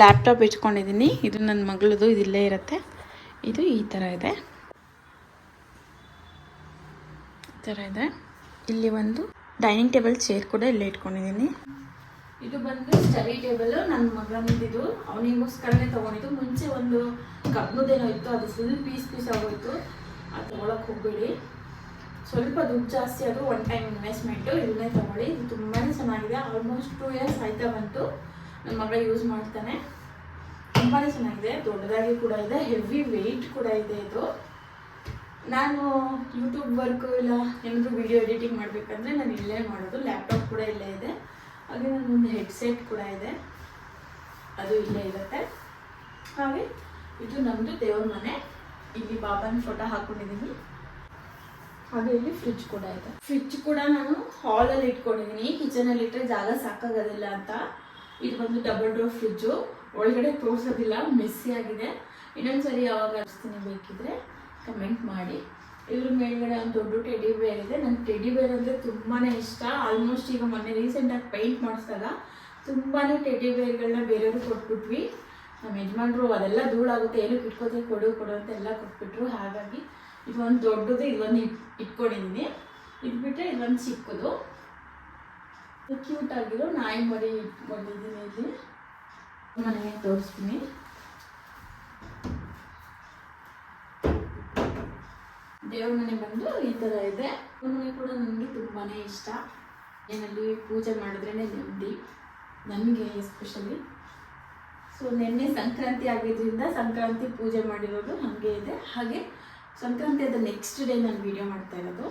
ಲ್ಯಾಪ್ಟಾಪ್ ಇಟ್ಕೊಂಡಿದ್ದೀನಿ. ಇದು ನನ್ನ ಮಗಳದು ಇದಿಲ್ಲೇ ಇರುತ್ತೆ. ಇದು ಈ ಥರ ಇದೆ ಈ ಥರ ಇದೆ. ಇಲ್ಲಿ ಒಂದು ಡೈನಿಂಗ್ ಟೇಬಲ್ ಚೇರ್ ಕೂಡ ಇಲ್ಲೇ ಇಟ್ಕೊಂಡಿದ್ದೀನಿ. ಇದು ಬಂದು ಸ್ಟಡಿ ಟೇಬಲ್ ನನ್ನ ಮಗನಿದ್ದು ಅವನಿಗೋಸ್ಕರನೇ ತಗೊಂಡಿದ್ದು. ಮುಂಚೆ ಒಂದು ಕಬ್ಬದೇನೋ ಇತ್ತು, ಅದು ಫುಲ್ ಪೀಸ್ ಪೀಸ್ ಆಗೋಯ್ತು. ಅದು ತಗೊಳಕ್ಕೆ ಹೋಗ್ಬೇಡಿ. ಸ್ವಲ್ಪ ದುಡ್ಡು ಜಾಸ್ತಿ ಅದು ಒನ್ ಟೈಮ್ ಇನ್ವೆಸ್ಟ್ಮೆಂಟು ಇದನ್ನೇ ತಗೊಳ್ಳಿ. ಇದು ತುಂಬಾ ಚೆನ್ನಾಗಿದೆ. ಆಲ್ಮೋಸ್ಟ್ ಟೂ ಇಯರ್ಸ್ ಆಯ್ತಾ ಬಂತು. ನನ್ನ ಮಗ ಯೂಸ್ ಮಾಡ್ತಾನೆ. ತುಂಬಾ ಚೆನ್ನಾಗಿದೆ. ದೊಡ್ಡದಾಗಿ ಕೂಡ ಇದೆ. ಹೆವಿ ವೆಯ್ಟ್ ಕೂಡ ಇದೆ ಇದು. ನಾನು ಯೂಟ್ಯೂಬ್ ವರ್ಕು ಇಲ್ಲ ಏನಾದರೂ ವಿಡಿಯೋ ಎಡಿಟಿಂಗ್ ಮಾಡಬೇಕಂದ್ರೆ ನಾನು ಇಲ್ಲೇ ಮಾಡೋದು. ಲ್ಯಾಪ್ಟಾಪ್ ಕೂಡ ಇಲ್ಲೇ ಇದೆ. ಹಾಗೆ ನನ್ನೊಂದು ಹೆಡ್ಸೆಟ್ ಕೂಡ ಇದೆ. ಅದು ಇಲ್ಲೇ ಇರುತ್ತೆ. ಹಾಗೆ ಇದು ನಮ್ಮದು ದೇವ್ರ ಮನೆ. ಇಲ್ಲಿ ಬಾಬಾನ ಫೋಟೋ ಹಾಕ್ಕೊಂಡಿದ್ದೀನಿ ಹಾಗೆ ಇಲ್ಲಿ ಫ್ರಿಜ್ ಕೂಡ ಇದೆ. ಫ್ರಿಜ್ ಕೂಡ ನಾನು ಹಾಲಲ್ಲಿ ಇಟ್ಕೊಂಡಿದ್ದೀನಿ ಕಿಚನಲ್ಲಿ ಇಟ್ಟರೆ ಜಾಗ ಸಾಕಾಗೋದಿಲ್ಲ ಅಂತ. ಇದು ಬಂದು ಡಬಲ್ ಡೋರ್ ಫ್ರಿಜ್ಜು ಒಳಗಡೆ ತೋರಿಸೋದಿಲ್ಲ. ಮೆಸ್ಸಿ ಆಗಿದೆ. ಇನ್ನೊಂದ್ಸರಿ ಯಾವಾಗ ಹಚ್ತೀನಿ ಬೇಕಿದ್ರೆ ಕಮೆಂಟ್ ಮಾಡಿ. ಇದ್ರ ಮೇಲ್ಗಡೆ ಒಂದು ದೊಡ್ಡ ಟೆಡಿ ಬೇರ್ ಇದೆ. ನಂಗೆ ಟೆಡಿ ಬೇರ್ ಅಂದರೆ ತುಂಬಾ ಇಷ್ಟ. ಆಲ್ಮೋಸ್ಟ್ ಈಗ ಮೊನ್ನೆ ರೀಸೆಂಟಾಗಿ ಪೈಂಟ್ ಮಾಡಿಸ್ದಾಗ ತುಂಬಾ ಟೆಡಿ ಬೇರ್ಗಳನ್ನ ಬೇರೆಯವ್ರಿಗೆ ಕೊಟ್ಬಿಟ್ವಿ. ನಮ್ಮ ಯಜಮಾನ್ರು ಅದೆಲ್ಲ ಧೂಳಾಗುತ್ತೆ. ಏನಕ್ಕೆ ಇಟ್ಕೋತೀವಿ ಕೊಡು ಕೊಡು ಅಂತ ಎಲ್ಲ ಕೊಟ್ಬಿಟ್ರು. ಹಾಗಾಗಿ ಇದೊಂದು ದೊಡ್ಡದು ಇದೊಂದು ಇಟ್ ಇಟ್ಕೊಂಡಿದ್ದೀನಿ ಇದು ಇದೊಂದು ಚಿಕ್ಕದು. ಕ್ಯೂಟ್ ಆಗಿರೋ ನಾಯಿ ಮರಿ ಇಟ್ಕೊಂಡಿದ್ದೀನಿ ಇಲ್ಲಿ. ಮನೆಗೆ ತೋರಿಸ್ತೀನಿ. ದೇವ್ರ ಮನೆ ಬಂದು ಈ ಥರ ಇದೆ. ಮನೆ ಕೂಡ ನನಗೆ ತುಂಬಾ ಇಷ್ಟ. ಏನಲ್ಲಿ ಪೂಜೆ ಮಾಡಿದ್ರೇ ನೆಮ್ಮದಿ. ನನಗೆ ಎಸ್ಪೆಷಲಿ ಸೊ ನಿನ್ನೆ ಸಂಕ್ರಾಂತಿ ಆಗಿದ್ರಿಂದ ಸಂಕ್ರಾಂತಿ ಪೂಜೆ ಮಾಡಿರೋದು ಹಾಗೆ ಇದೆ. ಹಾಗೆ ಸಂಕ್ರಾಂತಿ ಅದ ನೆಕ್ಸ್ಟ್ ಡೇ ನಾನು ವಿಡಿಯೋ ಮಾಡ್ತಾ ಇರೋದು.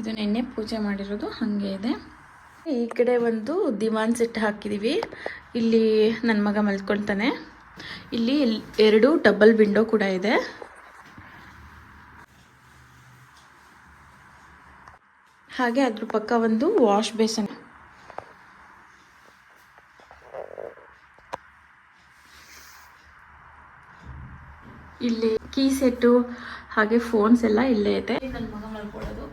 ಇದು ನಿನ್ನೆ ಪೂಜೆ ಮಾಡಿರೋದು ಹಾಗೆ ಇದೆ. ಈ ಕಡೆ ಒಂದು ದಿವಾನ್ ಸೆಟ್ ಹಾಕಿದ್ದೀವಿ ಇಲ್ಲಿ ನನ್ನ ಮಗ ಮಲ್ಕೊಳ್ತಾನೆ. ಇಲ್ಲಿ ಎರಡು ಡಬಲ್ ವಿಂಡೋ ಕೂಡ ಇದೆ. ಹಾಗೆ ಅದ್ರ ಪಕ್ಕ ಒಂದು ವಾಶ್ ಬೇಸನ್. ಇಲ್ಲಿ ಕೀ ಸೆಟ್ಟು ಹಾಗೆ ಫೋನ್ಸ್ ಎಲ್ಲ ಇಲ್ಲೇ ಇದೆ. ನನ್ನ ಮಗ ಮಲ್ಕೊಳ್ಳೋದು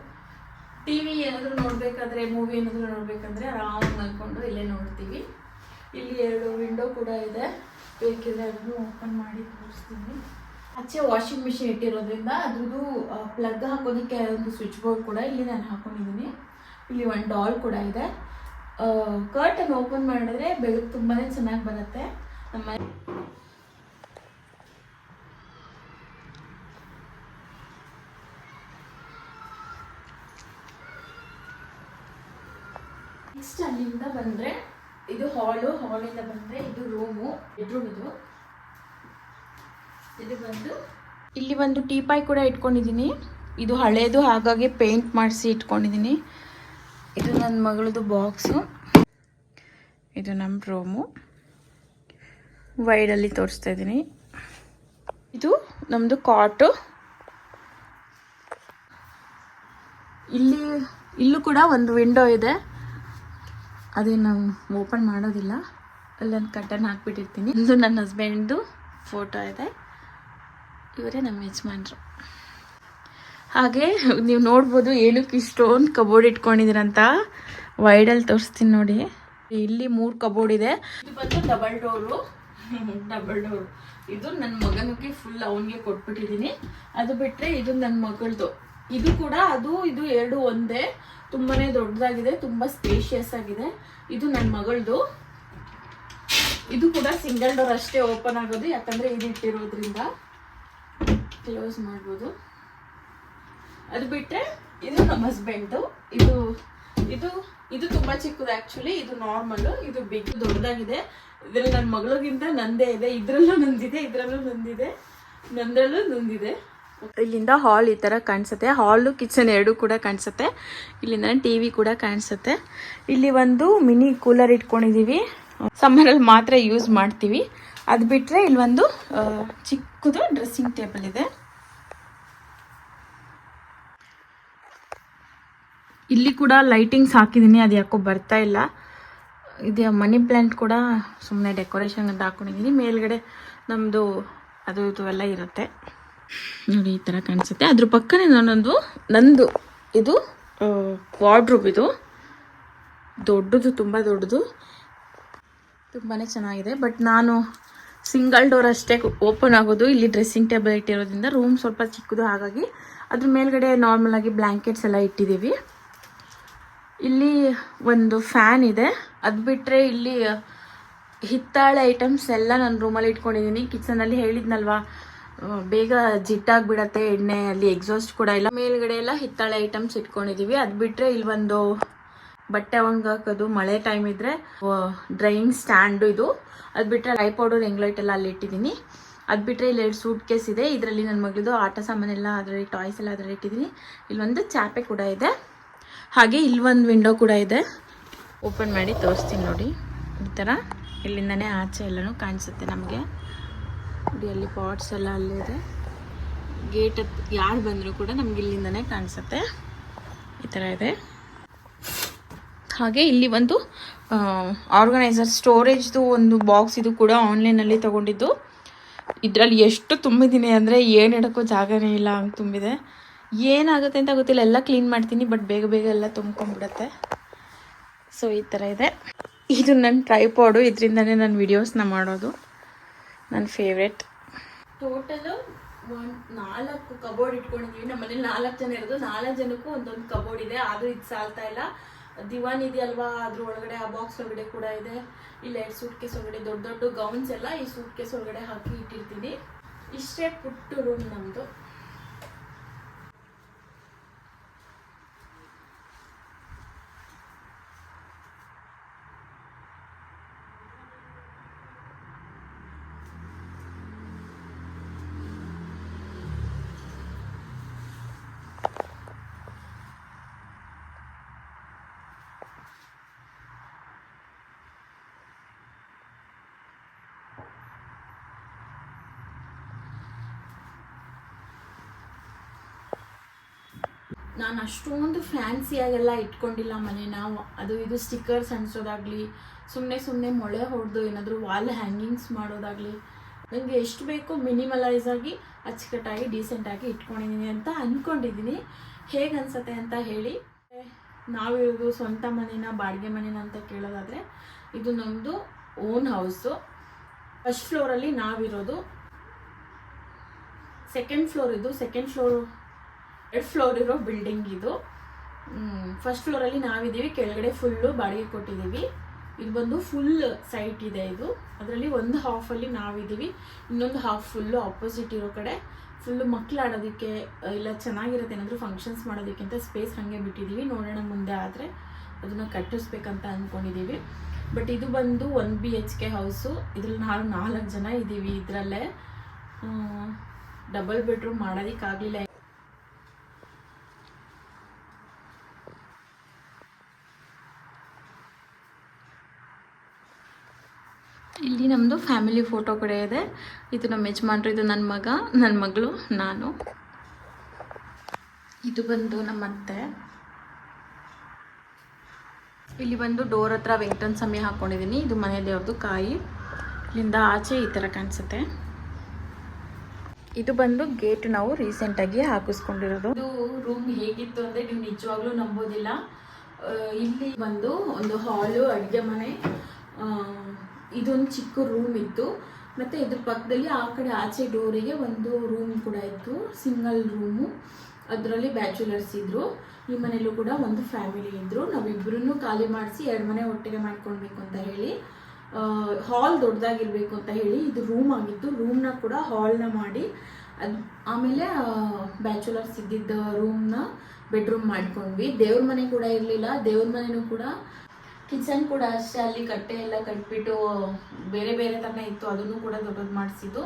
ಟಿವಿ ಏನಾದರೂ ನೋಡಬೇಕಾದ್ರೆ ಮೂವಿ ಏನಾದರೂ ನೋಡಬೇಕಂದ್ರೆ ಆರಾಮಾಗಿ ಮಲ್ಕೊಂಡು ಇಲ್ಲೇ ನೋಡ್ತೀವಿ. ಇಲ್ಲಿ ಎರಡು ವಿಂಡೋ ಕೂಡ ಇದೆ. ಬೇಕಿದ್ರೆ ಅದನ್ನು ಓಪನ್ ಮಾಡಿ ತೋರಿಸ್ತೀನಿ. ಆಚೆ ವಾಷಿಂಗ್ ಮಿಷಿನ್ ಇಟ್ಟಿರೋದ್ರಿಂದ ಅದ್ರದ್ದು ಪ್ಲಗ್ ಹಾಕೋದಕ್ಕೆ ಒಂದು ಸ್ವಿಚ್ ಬೋರ್ಡ್ ಕೂಡ ಇಲ್ಲಿ ನಾನು ಹಾಕೊಂಡಿದ್ದೀನಿ. ಇಲ್ಲಿ ಒಂದು ಡಾಲ್ ಕೂಡ ಇದೆ. ಕರ್ಟನ್ ಓಪನ್ ಮಾಡಿದ್ರೆ ಬೆಳಕು ತುಂಬಾ ಚೆನ್ನಾಗಿ ಬರುತ್ತೆ. ನಮ್ಮ ನೆಕ್ಸ್ಟ್ ಅಲ್ಲಿಂದ ಬಂದರೆ ಇದು ಹಾಲು ಹಾಲಿಂದ ಬಂದರೆ ಇದು ರೂಮು ಬೆಡ್ರೂಮ್ ಇದು. ಇದು ಬಂದು ಇಲ್ಲಿ ಒಂದು ಟೀಪಾಯ್ ಕೂಡ ಇಟ್ಕೊಂಡಿದ್ದೀನಿ. ಇದು ಹಳೇದು, ಹಾಗಾಗಿ ಪೇಂಟ್ ಮಾಡಿಸಿ ಇಟ್ಕೊಂಡಿದ್ದೀನಿ. ಇದು ನನ್ನ ಮಗಳದು ಬಾಕ್ಸು ಇದು ನಮ್ಮ ರೂಮು ವೈಡಲ್ಲಿ ತೋರಿಸ್ತಾ ಇದ್ದೀನಿ. ಇದು ನಮ್ಮದು ಕಾಟು ಇಲ್ಲಿ, ಇಲ್ಲೂ ಕೂಡ ಒಂದು ವಿಂಡೋ ಇದೆ. ಅದೇ ನಾನು ಓಪನ್ ಮಾಡೋದಿಲ್ಲ. ಅಲ್ಲೊಂದು ಕಟ್ಟನ್ನು ಹಾಕ್ಬಿಟ್ಟಿರ್ತೀನಿ. ಇದು ನನ್ನ ಹಸ್ಬೆಂಡ್ದು ಫೋಟೋ ಇದೆ. ಇವರೇ ನಮ್ಮ ಯಜಮಾನ್ರು. ಹಾಗೆ ನೀವು ನೋಡ್ಬೋದು ಏನಕ್ಕೆ ಇಷ್ಟೊಂದು ಕಬೋರ್ಡ್ ಇಟ್ಕೊಂಡಿದ್ದೀರಂತ. ವೈಡಲ್ಲಿ ತೋರಿಸ್ತೀನಿ ನೋಡಿ. ಇಲ್ಲಿ ಮೂರು ಕಬೋರ್ಡ್ ಇದೆ. ಇದು ಬಂದು ಡಬಲ್ ಡೋರು ಡಬಲ್ ಡೋರ್ ಇದು ನನ್ನ ಮಗನಿಗೆ ಫುಲ್ ಅವನಿಗೆ ಕೊಟ್ಬಿಟ್ಟಿದ್ದೀನಿ. ಅದು ಬಿಟ್ಟರೆ ಇದು ನನ್ನ ಮಗಳದು ಇದು ಕೂಡ ಅದು, ಇದು ಎರಡು ಒಂದೇ. ತುಂಬಾನೇ ದೊಡ್ಡದಾಗಿದೆ, ತುಂಬಾ ಸ್ಪೇಷಿಯಸ್ ಆಗಿದೆ. ಇದು ನನ್ನ ಮಗಳದು. ಇದು ಕೂಡ ಸಿಂಗಲ್ ಡೋರ್ ಅಷ್ಟೇ ಓಪನ್ ಆಗೋದು, ಯಾಕಂದ್ರೆ ಇದು ಇಟ್ಟಿರೋದ್ರಿಂದ ಕ್ಲೋಸ್ ಮಾಡ್ಬೋದು. ಅದು ಬಿಟ್ಟರೆ ಇದು ನಮ್ಮ ಹಸ್ಬೆಂಡು ಇದು ಇದು ಇದು ತುಂಬಾ ಚಿಕ್ಕದು ಆಕ್ಚುಲಿ ಇದು ನಾರ್ಮಲ್ ಇದು ಬಿಗ್ ದೊಡ್ಡದಾಗಿದೆ. ಇದ್ರಲ್ಲಿ ನನ್ನ ಮಗಳಿಗಿಂತ ನಂದೇ ಇದೆ, ಇದ್ರಲ್ಲೂ ನಂದಿದೆ ಇದ್ರಲ್ಲೂ ನಂದಿದೆ, ನಂದ್ರಲ್ಲೂ ನಂದಿದೆ. ಇಲ್ಲಿಂದ ಹಾಲ್ ಈ ಥರ ಕಾಣಿಸುತ್ತೆ. ಹಾಲು, ಕಿಚನ್ ಎರಡೂ ಕೂಡ ಕಾಣಿಸುತ್ತೆ. ಇಲ್ಲಿಂದ ಟಿ ವಿ ಕೂಡ ಕಾಣಿಸುತ್ತೆ. ಇಲ್ಲಿ ಒಂದು ಮಿನಿ ಕೂಲರ್ ಇಟ್ಕೊಂಡಿದ್ದೀವಿ ಸಮ್ಮರಲ್ಲಿ ಮಾತ್ರ ಯೂಸ್ ಮಾಡ್ತೀವಿ. ಅದು ಬಿಟ್ಟರೆ ಇಲ್ಲಿ ಒಂದು ಚಿಕ್ಕದು ಡ್ರೆಸ್ಸಿಂಗ್ ಟೇಬಲ್ ಇದೆ. ಇಲ್ಲಿ ಕೂಡ ಲೈಟಿಂಗ್ಸ್ ಹಾಕಿದ್ದೀನಿ ಅದು ಯಾಕೋ ಬರ್ತಾ ಇಲ್ಲ. ಇದು ಮನಿ ಪ್ಲಾಂಟ್ ಕೂಡ ಸುಮ್ಮನೆ ಡೆಕೋರೇಷನ್ ಅಂತ ಹಾಕೊಂಡಿದ್ದೀನಿ ಮೇಲ್ಗಡೆ ನಮ್ಮದು ಅದು ಇದು ಎಲ್ಲ ಇರುತ್ತೆ. ನೋಡಿ, ಈ ಥರ ಕಾಣಿಸುತ್ತೆ. ಅದ್ರ ಪಕ್ಕನೇ ನಾನೊಂದು ನಂದು. ಇದು ವಾರ್ಡ್ರೂಬ್ ಇದು. ದೊಡ್ಡದು, ತುಂಬ ದೊಡ್ಡದು. ತುಂಬಾ ಚೆನ್ನಾಗಿದೆ. ಬಟ್ ನಾನು ಸಿಂಗಲ್ ಡೋರ್ ಅಷ್ಟೇ ಓಪನ್ ಆಗೋದು. ಇಲ್ಲಿ ಡ್ರೆಸ್ಸಿಂಗ್ ಟೇಬಲ್ ಇಟ್ಟಿರೋದ್ರಿಂದ ರೂಮ್ ಸ್ವಲ್ಪ ಚಿಕ್ಕದು. ಹಾಗಾಗಿ ಅದ್ರ ಮೇಲ್ಗಡೆ ನಾರ್ಮಲ್ ಆಗಿ ಬ್ಲ್ಯಾಂಕೆಟ್ಸ್ ಎಲ್ಲ ಇಟ್ಟಿದ್ದೀವಿ. ಇಲ್ಲಿ ಒಂದು ಫ್ಯಾನ್ ಇದೆ. ಅದು ಬಿಟ್ಟರೆ ಇಲ್ಲಿ ಹಿತ್ತಾಳೆ ಐಟಮ್ಸ್ ಎಲ್ಲ ನಾನು ರೂಮಲ್ಲಿ ಇಟ್ಕೊಂಡಿದ್ದೀನಿ. ಕಿಚನಲ್ಲಿ ಹೇಳಿದ್ನಲ್ವಾ ಬೇಗ ಜಿಟ್ಟಾಗ್ಬಿಡತ್ತೆ, ಎಣ್ಣೆ ಅಲ್ಲಿ ಎಕ್ಸಾಸ್ಟ್ ಕೂಡ ಇಲ್ಲ. ಮೇಲ್ಗಡೆ ಎಲ್ಲ ಹಿತ್ತಾಳೆ ಐಟಮ್ಸ್ ಇಟ್ಕೊಂಡಿದ್ದೀವಿ ಅದು ಬಿಟ್ಟರೆ ಇಲ್ಲಿ ಒಂದು ಬಟ್ಟೆ ಒಣಗಾಕೋದು ಮಳೆ ಟೈಮ್ ಇದ್ದರೆ ಡ್ರೈಯಿಂಗ್ ಸ್ಟ್ಯಾಂಡು ಇದು. ಅದು ಬಿಟ್ಟರೆ ಲೈ ಪೌಡರ್ ಎಂಗ್ಲೈಟ್ ಎಲ್ಲ ಅಲ್ಲಿ ಇಟ್ಟಿದ್ದೀನಿ ಅದು ಬಿಟ್ಟರೆ ಇಲ್ಲಿ ಎರಡು ಸೂಟ್ ಕೇಸ್ ಇದೆ. ಇದರಲ್ಲಿ ನನ್ನ ಮಗಳದು ಆಟ ಸಾಮಾನೆಲ್ಲ ಅದರಲ್ಲಿ ಟಾಯ್ಸ್ ಎಲ್ಲ ಅದರಲ್ಲಿ ಇಟ್ಟಿದ್ದೀನಿ ಇಲ್ಲೊಂದು ಚಾಪೆ ಕೂಡ ಇದೆ. ಹಾಗೆ ಇಲ್ಲಿ ಒಂದು ವಿಂಡೋ ಕೂಡ ಇದೆ. ಓಪನ್ ಮಾಡಿ ತೋರಿಸ್ತೀನಿ ನೋಡಿ. ಈ ಥರ ಇಲ್ಲಿಂದನೇ ಆಚೆ ಎಲ್ಲನೂ ಕಾಣಿಸುತ್ತೆ ನಮಗೆ. ನೋಡಿ, ಅಲ್ಲಿ ಪಾಟ್ಸ್ ಎಲ್ಲ ಅಲ್ಲಿದೆ ಗೇಟ್ ಯಾರು ಬಂದರೂ ಕೂಡ ನಮ್ಗೆ ಇಲ್ಲಿಂದನೇ ಕಾಣಿಸುತ್ತೆ. ಈ ಥರ ಇದೆ. ಹಾಗೆ ಇಲ್ಲಿ ಒಂದು ಆರ್ಗನೈಸರ್ ಸ್ಟೋರೇಜ್ದು ಒಂದು ಬಾಕ್ಸ್ ಇದು ಕೂಡ ಆನ್ಲೈನಲ್ಲಿ ತೊಗೊಂಡಿದ್ದು. ಇದರಲ್ಲಿ ಎಷ್ಟು ತುಂಬಿದ್ದೀನಿ ಅಂದರೆ ಏನು ಇಡೋಕ್ಕೂ ಜಾಗನೇ ಇಲ್ಲ, ಹಂಗೆ ತುಂಬಿದೆ. ಏನಾಗುತ್ತೆ ಅಂತ ಗೊತ್ತಿಲ್ಲ, ಎಲ್ಲ ಕ್ಲೀನ್ ಮಾಡ್ತೀನಿ ಬಟ್ ಬೇಗ ಬೇಗ ಎಲ್ಲ ತುಂಬ್ಕೊಂಡ್ಬಿಡತ್ತೆ. ಸೊ ಈ ಥರ ಇದೆ. ಇದು ನನ್ನ ಟ್ರೈಪಾಡು ಇದರಿಂದನೇ ನಾನು ವಿಡಿಯೋಸ್ನ ಮಾಡೋದು. ನನ್ನ ಫೇವ್ರೆಟ್ ಟೋಟಲು ಒಂದು ನಾಲ್ಕು ಕಬೋರ್ಡ್ ಇಟ್ಕೊಂಡಿದ್ದೀವಿ ನಮ್ಮ ಮನೇಲಿ ನಾಲ್ಕು ಜನ ಇರೋದು. ನಾಲ್ಕು ಜನಕ್ಕೂ ಒಂದೊಂದು ಕಬೋರ್ಡ್ ಇದೆ. ಆದರೂ ಇದು ಸಾಲ್ತಾ ಇಲ್ಲ. ದಿವಾನ್ ಇದೆಯಲ್ವಾ ಅದ್ರ ಒಳಗಡೆ ಆ ಬಾಕ್ಸ್ ಒಳಗಡೆ ಕೂಡ ಇದೆ. ಇಲ್ಲ, ಎರಡು ಸೂಟ್ ಕೇಸ್ ಒಳಗಡೆ ದೊಡ್ಡ ದೊಡ್ಡ ಗೌನ್ಸ್ ಎಲ್ಲ ಈ ಸೂಟ್ ಕೇಸ್ ಒಳಗಡೆ ಹಾಕಿ ಇಟ್ಟಿರ್ತೀನಿ. ಇಷ್ಟೇ ಪುಟ್ಟು ರೂಮ್ ನಮ್ಮದು ನಾನು ಅಷ್ಟೊಂದು ಫ್ಯಾನ್ಸಿಯಾಗೆಲ್ಲ ಇಟ್ಕೊಂಡಿಲ್ಲ ಮನೆ ನಾವು. ಅದು ಇದು ಸ್ಟಿಕ್ಕರ್ಸ್ ಅಂಟಿಸೋದಾಗಲಿ ಸುಮ್ಮನೆ ಸುಮ್ಮನೆ ಮೊಳೆ ಹೊಡೆದು ಏನಾದರೂ ವಾಲ್ ಹ್ಯಾಂಗಿಂಗ್ಸ್ ಮಾಡೋದಾಗಲಿ. ನನಗೆ ಎಷ್ಟು ಬೇಕೋ ಮಿನಿಮಲೈಸ್ ಆಗಿ ಅಚ್ಚುಕಟ್ಟಾಗಿ ಡೀಸೆಂಟಾಗಿ ಇಟ್ಕೊಂಡಿದ್ದೀನಿ ಅಂತ ಅಂದ್ಕೊಂಡಿದ್ದೀನಿ ಹೇಗೆ ಅನ್ಸತ್ತೆ ಅಂತ ಹೇಳಿ ನಾವಿರೋದು ಸ್ವಂತ ಮನೇನ ಬಾಡಿಗೆ ಮನೇನ ಅಂತ ಕೇಳೋದಾದರೆ, ಇದು ನಮ್ಮದು ಓನ್ ಹೌಸು ಫಸ್ಟ್ ಫ್ಲೋರಲ್ಲಿ ನಾವಿರೋದು ಸೆಕೆಂಡ್ ಫ್ಲೋರ್ ಇದು ಸೆಕೆಂಡ್ ಫ್ಲೋರ್ ಎರಡು ಫ್ಲೋರ್ ಇರೋ ಬಿಲ್ಡಿಂಗ್ ಇದು. ಫಸ್ಟ್ ಫ್ಲೋರಲ್ಲಿ ನಾವಿದ್ದೀವಿ. ಕೆಳಗಡೆ ಫುಲ್ಲು ಬಾಡಿಗೆ ಕೊಟ್ಟಿದ್ದೀವಿ. ಇದು ಬಂದು ಫುಲ್ ಸೈಟ್ ಇದೆ ಇದು. ಅದರಲ್ಲಿ ಒಂದು ಹಾಫಲ್ಲಿ ನಾವಿದ್ದೀವಿ. ಇನ್ನೊಂದು ಹಾಫ್ ಫುಲ್ಲು ಆಪೋಸಿಟ್ ಇರೋ ಕಡೆ. ಫುಲ್ಲು ಮಕ್ಳು ಆಡೋದಕ್ಕೆ ಇಲ್ಲ ಚೆನ್ನಾಗಿರುತ್ತೆ, ಏನಾದರೂ ಫಂಕ್ಷನ್ಸ್ ಮಾಡೋದಕ್ಕೆ ಅಂತ ಸ್ಪೇಸ್ ಹಾಗೆ ಬಿಟ್ಟಿದ್ದೀವಿ. ನೋಡೋಣ ಮುಂದೆ ಆದರೆ ಅದನ್ನು ಕಟ್ಟಿಸ್ಬೇಕಂತ ಅಂದ್ಕೊಂಡಿದ್ದೀವಿ ಬಟ್ ಇದು ಬಂದು one B H K house ಇದ್ರಲ್ಲಿ ನಾವು ನಾಲ್ಕು ಜನ ಇದ್ದೀವಿ ಇದರಲ್ಲೇ. ಡಬಲ್ ಬೆಡ್ರೂಮ್ ಮಾಡೋದಕ್ಕಾಗಲಿಲ್ಲ ಇಲ್ಲಿ ನಮ್ಮದು ಫ್ಯಾಮಿಲಿ ಫೋಟೋ ಕೂಡ ಇದೆ. ಇದು ನಮ್ಮ ಯಜಮಾನ್ರು, ಇದು ನನ್ನ ಮಗ ನನ್ನ ಮಗಳು, ನಾನು. ಇದು ಬಂದು ನಮ್ಮ ಅತ್ತೆ ಇಲ್ಲಿ ಬಂದು ಡೋರ್ ಹತ್ರ ವೆಂಕಟನ್ ಸಮಯ ಹಾಕ್ಕೊಂಡಿದ್ದೀನಿ ಇದು ಮನೆ ದೇವ್ರದ್ದು ಕಾಯಿ. ಇಲ್ಲಿಂದ ಆಚೆ ಈ ಥರ ಕಾಣಿಸುತ್ತೆ. ಇದು ಬಂದು ಗೇಟ್ ನಾವು ರೀಸೆಂಟಾಗಿ ಹಾಕಿಸ್ಕೊಂಡಿರೋದು. ಇದು ರೂಮ್ ಹೇಗಿತ್ತು ಅಂದರೆ ನೀವು ನಿಜವಾಗ್ಲೂ ನಂಬೋದಿಲ್ಲ. ಇಲ್ಲಿ ಬಂದು ಒಂದು ಹಾಲು ಅಡುಗೆ ಮನೆ ಇದೊಂದು ಚಿಕ್ಕ ರೂಮ್ ಇತ್ತು. ಮತ್ತು ಇದ್ರ ಪಕ್ಕದಲ್ಲಿ ಆ ಕಡೆ ಆಚೆ ಡೋರಿಗೆ ಒಂದು ರೂಮ್ ಕೂಡ ಇತ್ತು ಸಿಂಗಲ್ ರೂಮು ಅದರಲ್ಲಿ ಬ್ಯಾಚುಲರ್ಸ್ ಇದ್ದರು ಈ ಮನೆಯಲ್ಲೂ ಕೂಡ ಒಂದು ಫ್ಯಾಮಿಲಿ ಇದ್ದರು ನಾವಿಬ್ಬರೂ ಖಾಲಿ ಮಾಡಿಸಿ ಎರಡು ಮನೆ ಒಟ್ಟಿಗೆ ಮಾಡ್ಕೊಳ್ಬೇಕು ಅಂತ ಹೇಳಿ ಹಾಲ್ ದೊಡ್ಡದಾಗಿರ್ಬೇಕು ಅಂತ ಹೇಳಿ ಇದು ರೂಮ್ ಆಗಿತ್ತು. ರೂಮ್ನ ಕೂಡ ಹಾಲ್ನ ಮಾಡಿ, ಅದು, ಆಮೇಲೆ ಬ್ಯಾಚುಲರ್ಸ್ ಇದ್ದಿದ್ದ ರೂಮ್ನ ಬೆಡ್ರೂಮ್ ಮಾಡ್ಕೊಂಡ್ವಿ. ದೇವ್ರ ಮನೆ ಕೂಡ ಇರಲಿಲ್ಲ. ದೇವ್ರ ಮನೆಯೂ ಕೂಡ ಕಿಚನ್ ಕೂಡ ಅಷ್ಟೇ, ಅಲ್ಲಿ ಕಟ್ಟೆ ಎಲ್ಲ ಕಟ್ಬಿಟ್ಟು ಬೇರೆ ಬೇರೆ ಥರನೇ ಇತ್ತು, ಅದನ್ನು ಕೂಡ ದೊಡ್ಡದು ಮಾಡಿಸಿದ್ದು.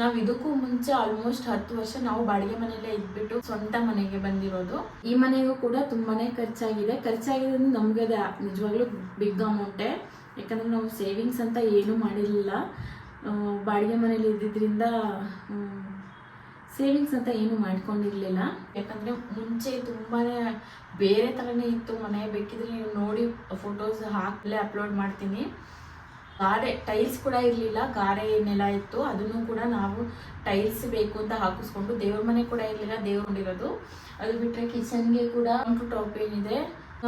ನಾವು ಇದಕ್ಕೂ ಮುಂಚೆ ಆಲ್ಮೋಸ್ಟ್ ಹತ್ತು ವರ್ಷ ನಾವು ಬಾಡಿಗೆ ಮನೆಯಲ್ಲೇ ಇದ್ಬಿಟ್ಟು ಸ್ವಂತ ಮನೆಗೆ ಬಂದಿರೋದು. ಈ ಮನೆಗೂ ಕೂಡ ತುಂಬಾನೇ ಖರ್ಚಾಗಿದೆ. ಖರ್ಚಾಗಿದೆ ಅಂದ್ರೆ ನಮ್ಗೆ ಅದು, ನಿಜವಾಗ್ಲೂ ಬಿಗ್ ಅಮೌಂಟೆ ಯಾಕಂದ್ರೆ ನಾವು ಸೇವಿಂಗ್ಸ್ ಅಂತ ಏನೂ ಮಾಡಿರಲಿಲ್ಲ. ಬಾಡಿಗೆ ಮನೇಲಿ ಇದ್ದಿದ್ರಿಂದ ಸೇವಿಂಗ್ಸ್ ಅಂತ ಏನು ಮಾಡ್ಕೊಂಡಿರ್ಲಿಲ್ಲ. ಯಾಕಂದ್ರೆ ಮುಂಚೆ ತುಂಬಾನೇ ಬೇರೆ ಥರನೇ ಇತ್ತು, ಮನೆ ಬೇಕಿದ್ರೆ ನೀವು ನೋಡಿ ಫೋಟೋಸ್ ಹಾಕಲೇ ಅಪ್ಲೋಡ್ ಮಾಡ್ತೀನಿ. ಗಾರೆ ಟೈಲ್ಸ್ ಕೂಡ ಇರಲಿಲ್ಲ, ಗಾರೆ ನೆಲ ಇತ್ತು. ಅದನ್ನು ಕೂಡ ನಾವು ಟೈಲ್ಸ್ ಬೇಕು ಅಂತ ಹಾಕಿಸ್ಕೊಂಡು ದೇವ್ರ ಮನೆ ಕೂಡ ಇರಲಿಲ್ಲ ದೇವ್ಕೊಂಡಿರೋದು ಅದು ಬಿಟ್ಟರೆ ಕಿಚನ್ಗೆ ಕೂಡ ಒಂದು ಟಾಪ್ ಏನಿದೆ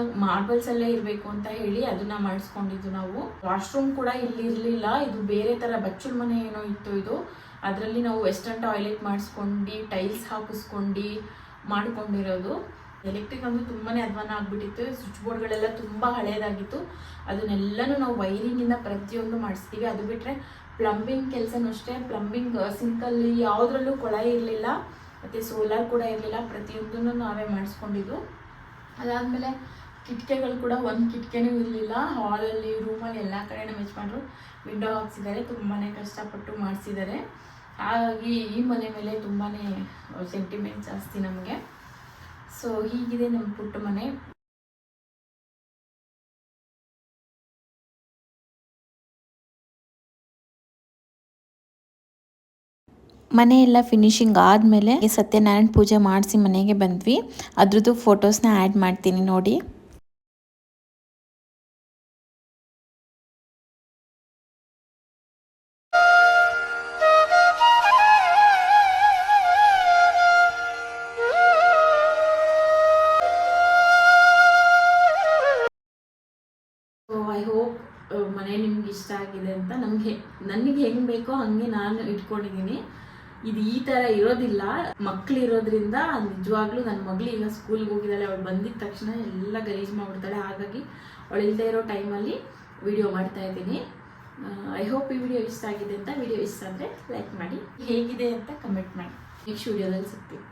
ಮಾರ್ಬಲ್ಸ್ ಅಲ್ಲೇ ಇರಬೇಕು ಅಂತ ಹೇಳಿ ಅದನ್ನ ಮಾಡಿಸ್ಕೊಂಡಿದ್ದು ನಾವು. ವಾಶ್ರೂಮ್ ಕೂಡ ಇಲ್ಲಿ ಇರಲಿಲ್ಲ ಇದು ಬೇರೆ ತರ ಬಚ್ಚಲ್ ಮನೆ ಏನೋ ಇತ್ತು ಇದು. ಅದರಲ್ಲಿ ನಾವು ವೆಸ್ಟರ್ನ್ ಟಾಯ್ಲೆಟ್ ಮಾಡಿಸ್ಕೊಂಡು, ಟೈಲ್ಸ್ ಹಾಕಿಸ್ಕೊಂಡು ಮಾಡ್ಕೊಂಡಿರೋದು. ಎಲೆಕ್ಟ್ರಿಕ್ ಅಂದ್ರೆ ತುಂಬಾನೇ ಅಧ್ವಾನ ಆಗ್ಬಿಟ್ಟಿತ್ತು. ಸ್ವಿಚ್ ಬೋರ್ಡ್ಗಳೆಲ್ಲ ತುಂಬ ಹಳೇದಾಗಿತ್ತು. ಅದನ್ನೆಲ್ಲನೂ ನಾವು ವೈರಿಂಗಿಂದ ಪ್ರತಿಯೊಂದು ಮಾಡಿಸ್ತೀವಿ. ಅದು ಬಿಟ್ಟರೆ ಪ್ಲಂಬಿಂಗ್ ಕೆಲಸನೂ ಅಷ್ಟೇ. ಪ್ಲಂಬಿಂಗ್ ಸಿಂಕಲ್ಲಿ ಯಾವುದ್ರಲ್ಲೂ ಕೊಳ ಇರಲಿಲ್ಲ. ಮತ್ತು ಸೋಲಾರ್ ಕೂಡ ಇರಲಿಲ್ಲ. ಪ್ರತಿಯೊಂದನ್ನು ನಾವೇ ಮಾಡಿಸ್ಕೊಂಡಿದ್ದು. ಅದಾದಮೇಲೆ ಕಿಟಕಿಗಳು ಕೂಡ ಒಂದು ಕಿಟಕಿನೂ ಇರಲಿಲ್ಲ. ಹಾಲಲ್ಲಿ ರೂಮಲ್ಲಿ ಎಲ್ಲ ಕಡೆ ನಮ್ಮ ಯಜಮಾನ್ರು ವಿಂಡೋ ಹಾಕ್ಸಿದ್ದಾರೆ. ತುಂಬಾ ಕಷ್ಟಪಟ್ಟು ಮಾಡಿಸಿದ್ದಾರೆ. ಹಾಗಾಗಿ ಈ ಮನೆ ಮೇಲೆ ತುಂಬಾ ಸೆಂಟಿಮೆಂಟ್ ಜಾಸ್ತಿ ನಮಗೆ. ಸೊ ಹೀಗಿದೆ ನಮ್ಮ ಪುಟ್ಟ ಮನೆ. ಮನೆ ಎಲ್ಲ ಫಿನಿಶಿಂಗ್ ಆದಮೇಲೆ ಸತ್ಯನಾರಾಯಣ ಪೂಜೆ ಮಾಡಿಸಿ ಮನೆಗೆ ಬಂದ್ವಿ. ಅದ್ರದ್ದು ಫೋಟೋಸ್ನ ಆ್ಯಡ್ ಮಾಡ್ತೀನಿ ನೋಡಿ. ಆಗಿದೆ ಅಂತ ನಮಗೆ, ನನಗೆ ಹೆಂಗ್ ಬೇಕೋ ಹಾಗೆ ನಾನು ಇಟ್ಕೊಂಡಿದ್ದೀನಿ ಇದು ಈ ತರ ಇರೋದಿಲ್ಲ. ಮಕ್ಳು ಇರೋದ್ರಿಂದ ನಿಜವಾಗ್ಲೂ ನನ್ನ ಮಗಳು ಈಗ ಸ್ಕೂಲ್ಗೆ ಹೋಗಿದ್ದಾಳೆ ಅವಳು ಬಂದಿದ ತಕ್ಷಣ ಎಲ್ಲ ಗಲೀಜ್ ಮಾಡ್ಬಿಡ್ತಾಳೆ. ಹಾಗಾಗಿ ಅವಳು ಇಲ್ಲದೆ ಇರೋ ಟೈಮಲ್ಲಿ ವಿಡಿಯೋ ಮಾಡ್ತಾ ಇದ್ದೀನಿ. ಐ ಹೋಪ್ ಈ ವಿಡಿಯೋ ಇಷ್ಟ ಆಗಿದೆ ಅಂತ. ವಿಡಿಯೋ ಇಷ್ಟ ಅಂದರೆ ಲೈಕ್ ಮಾಡಿ. ಹೇಗಿದೆ ಅಂತ ಕಮೆಂಟ್ ಮಾಡಿ. ನೆಕ್ಸ್ಟ್ ವಿಡಿಯೋದಲ್ಲಿ ಸಿಗ್ತೀವಿ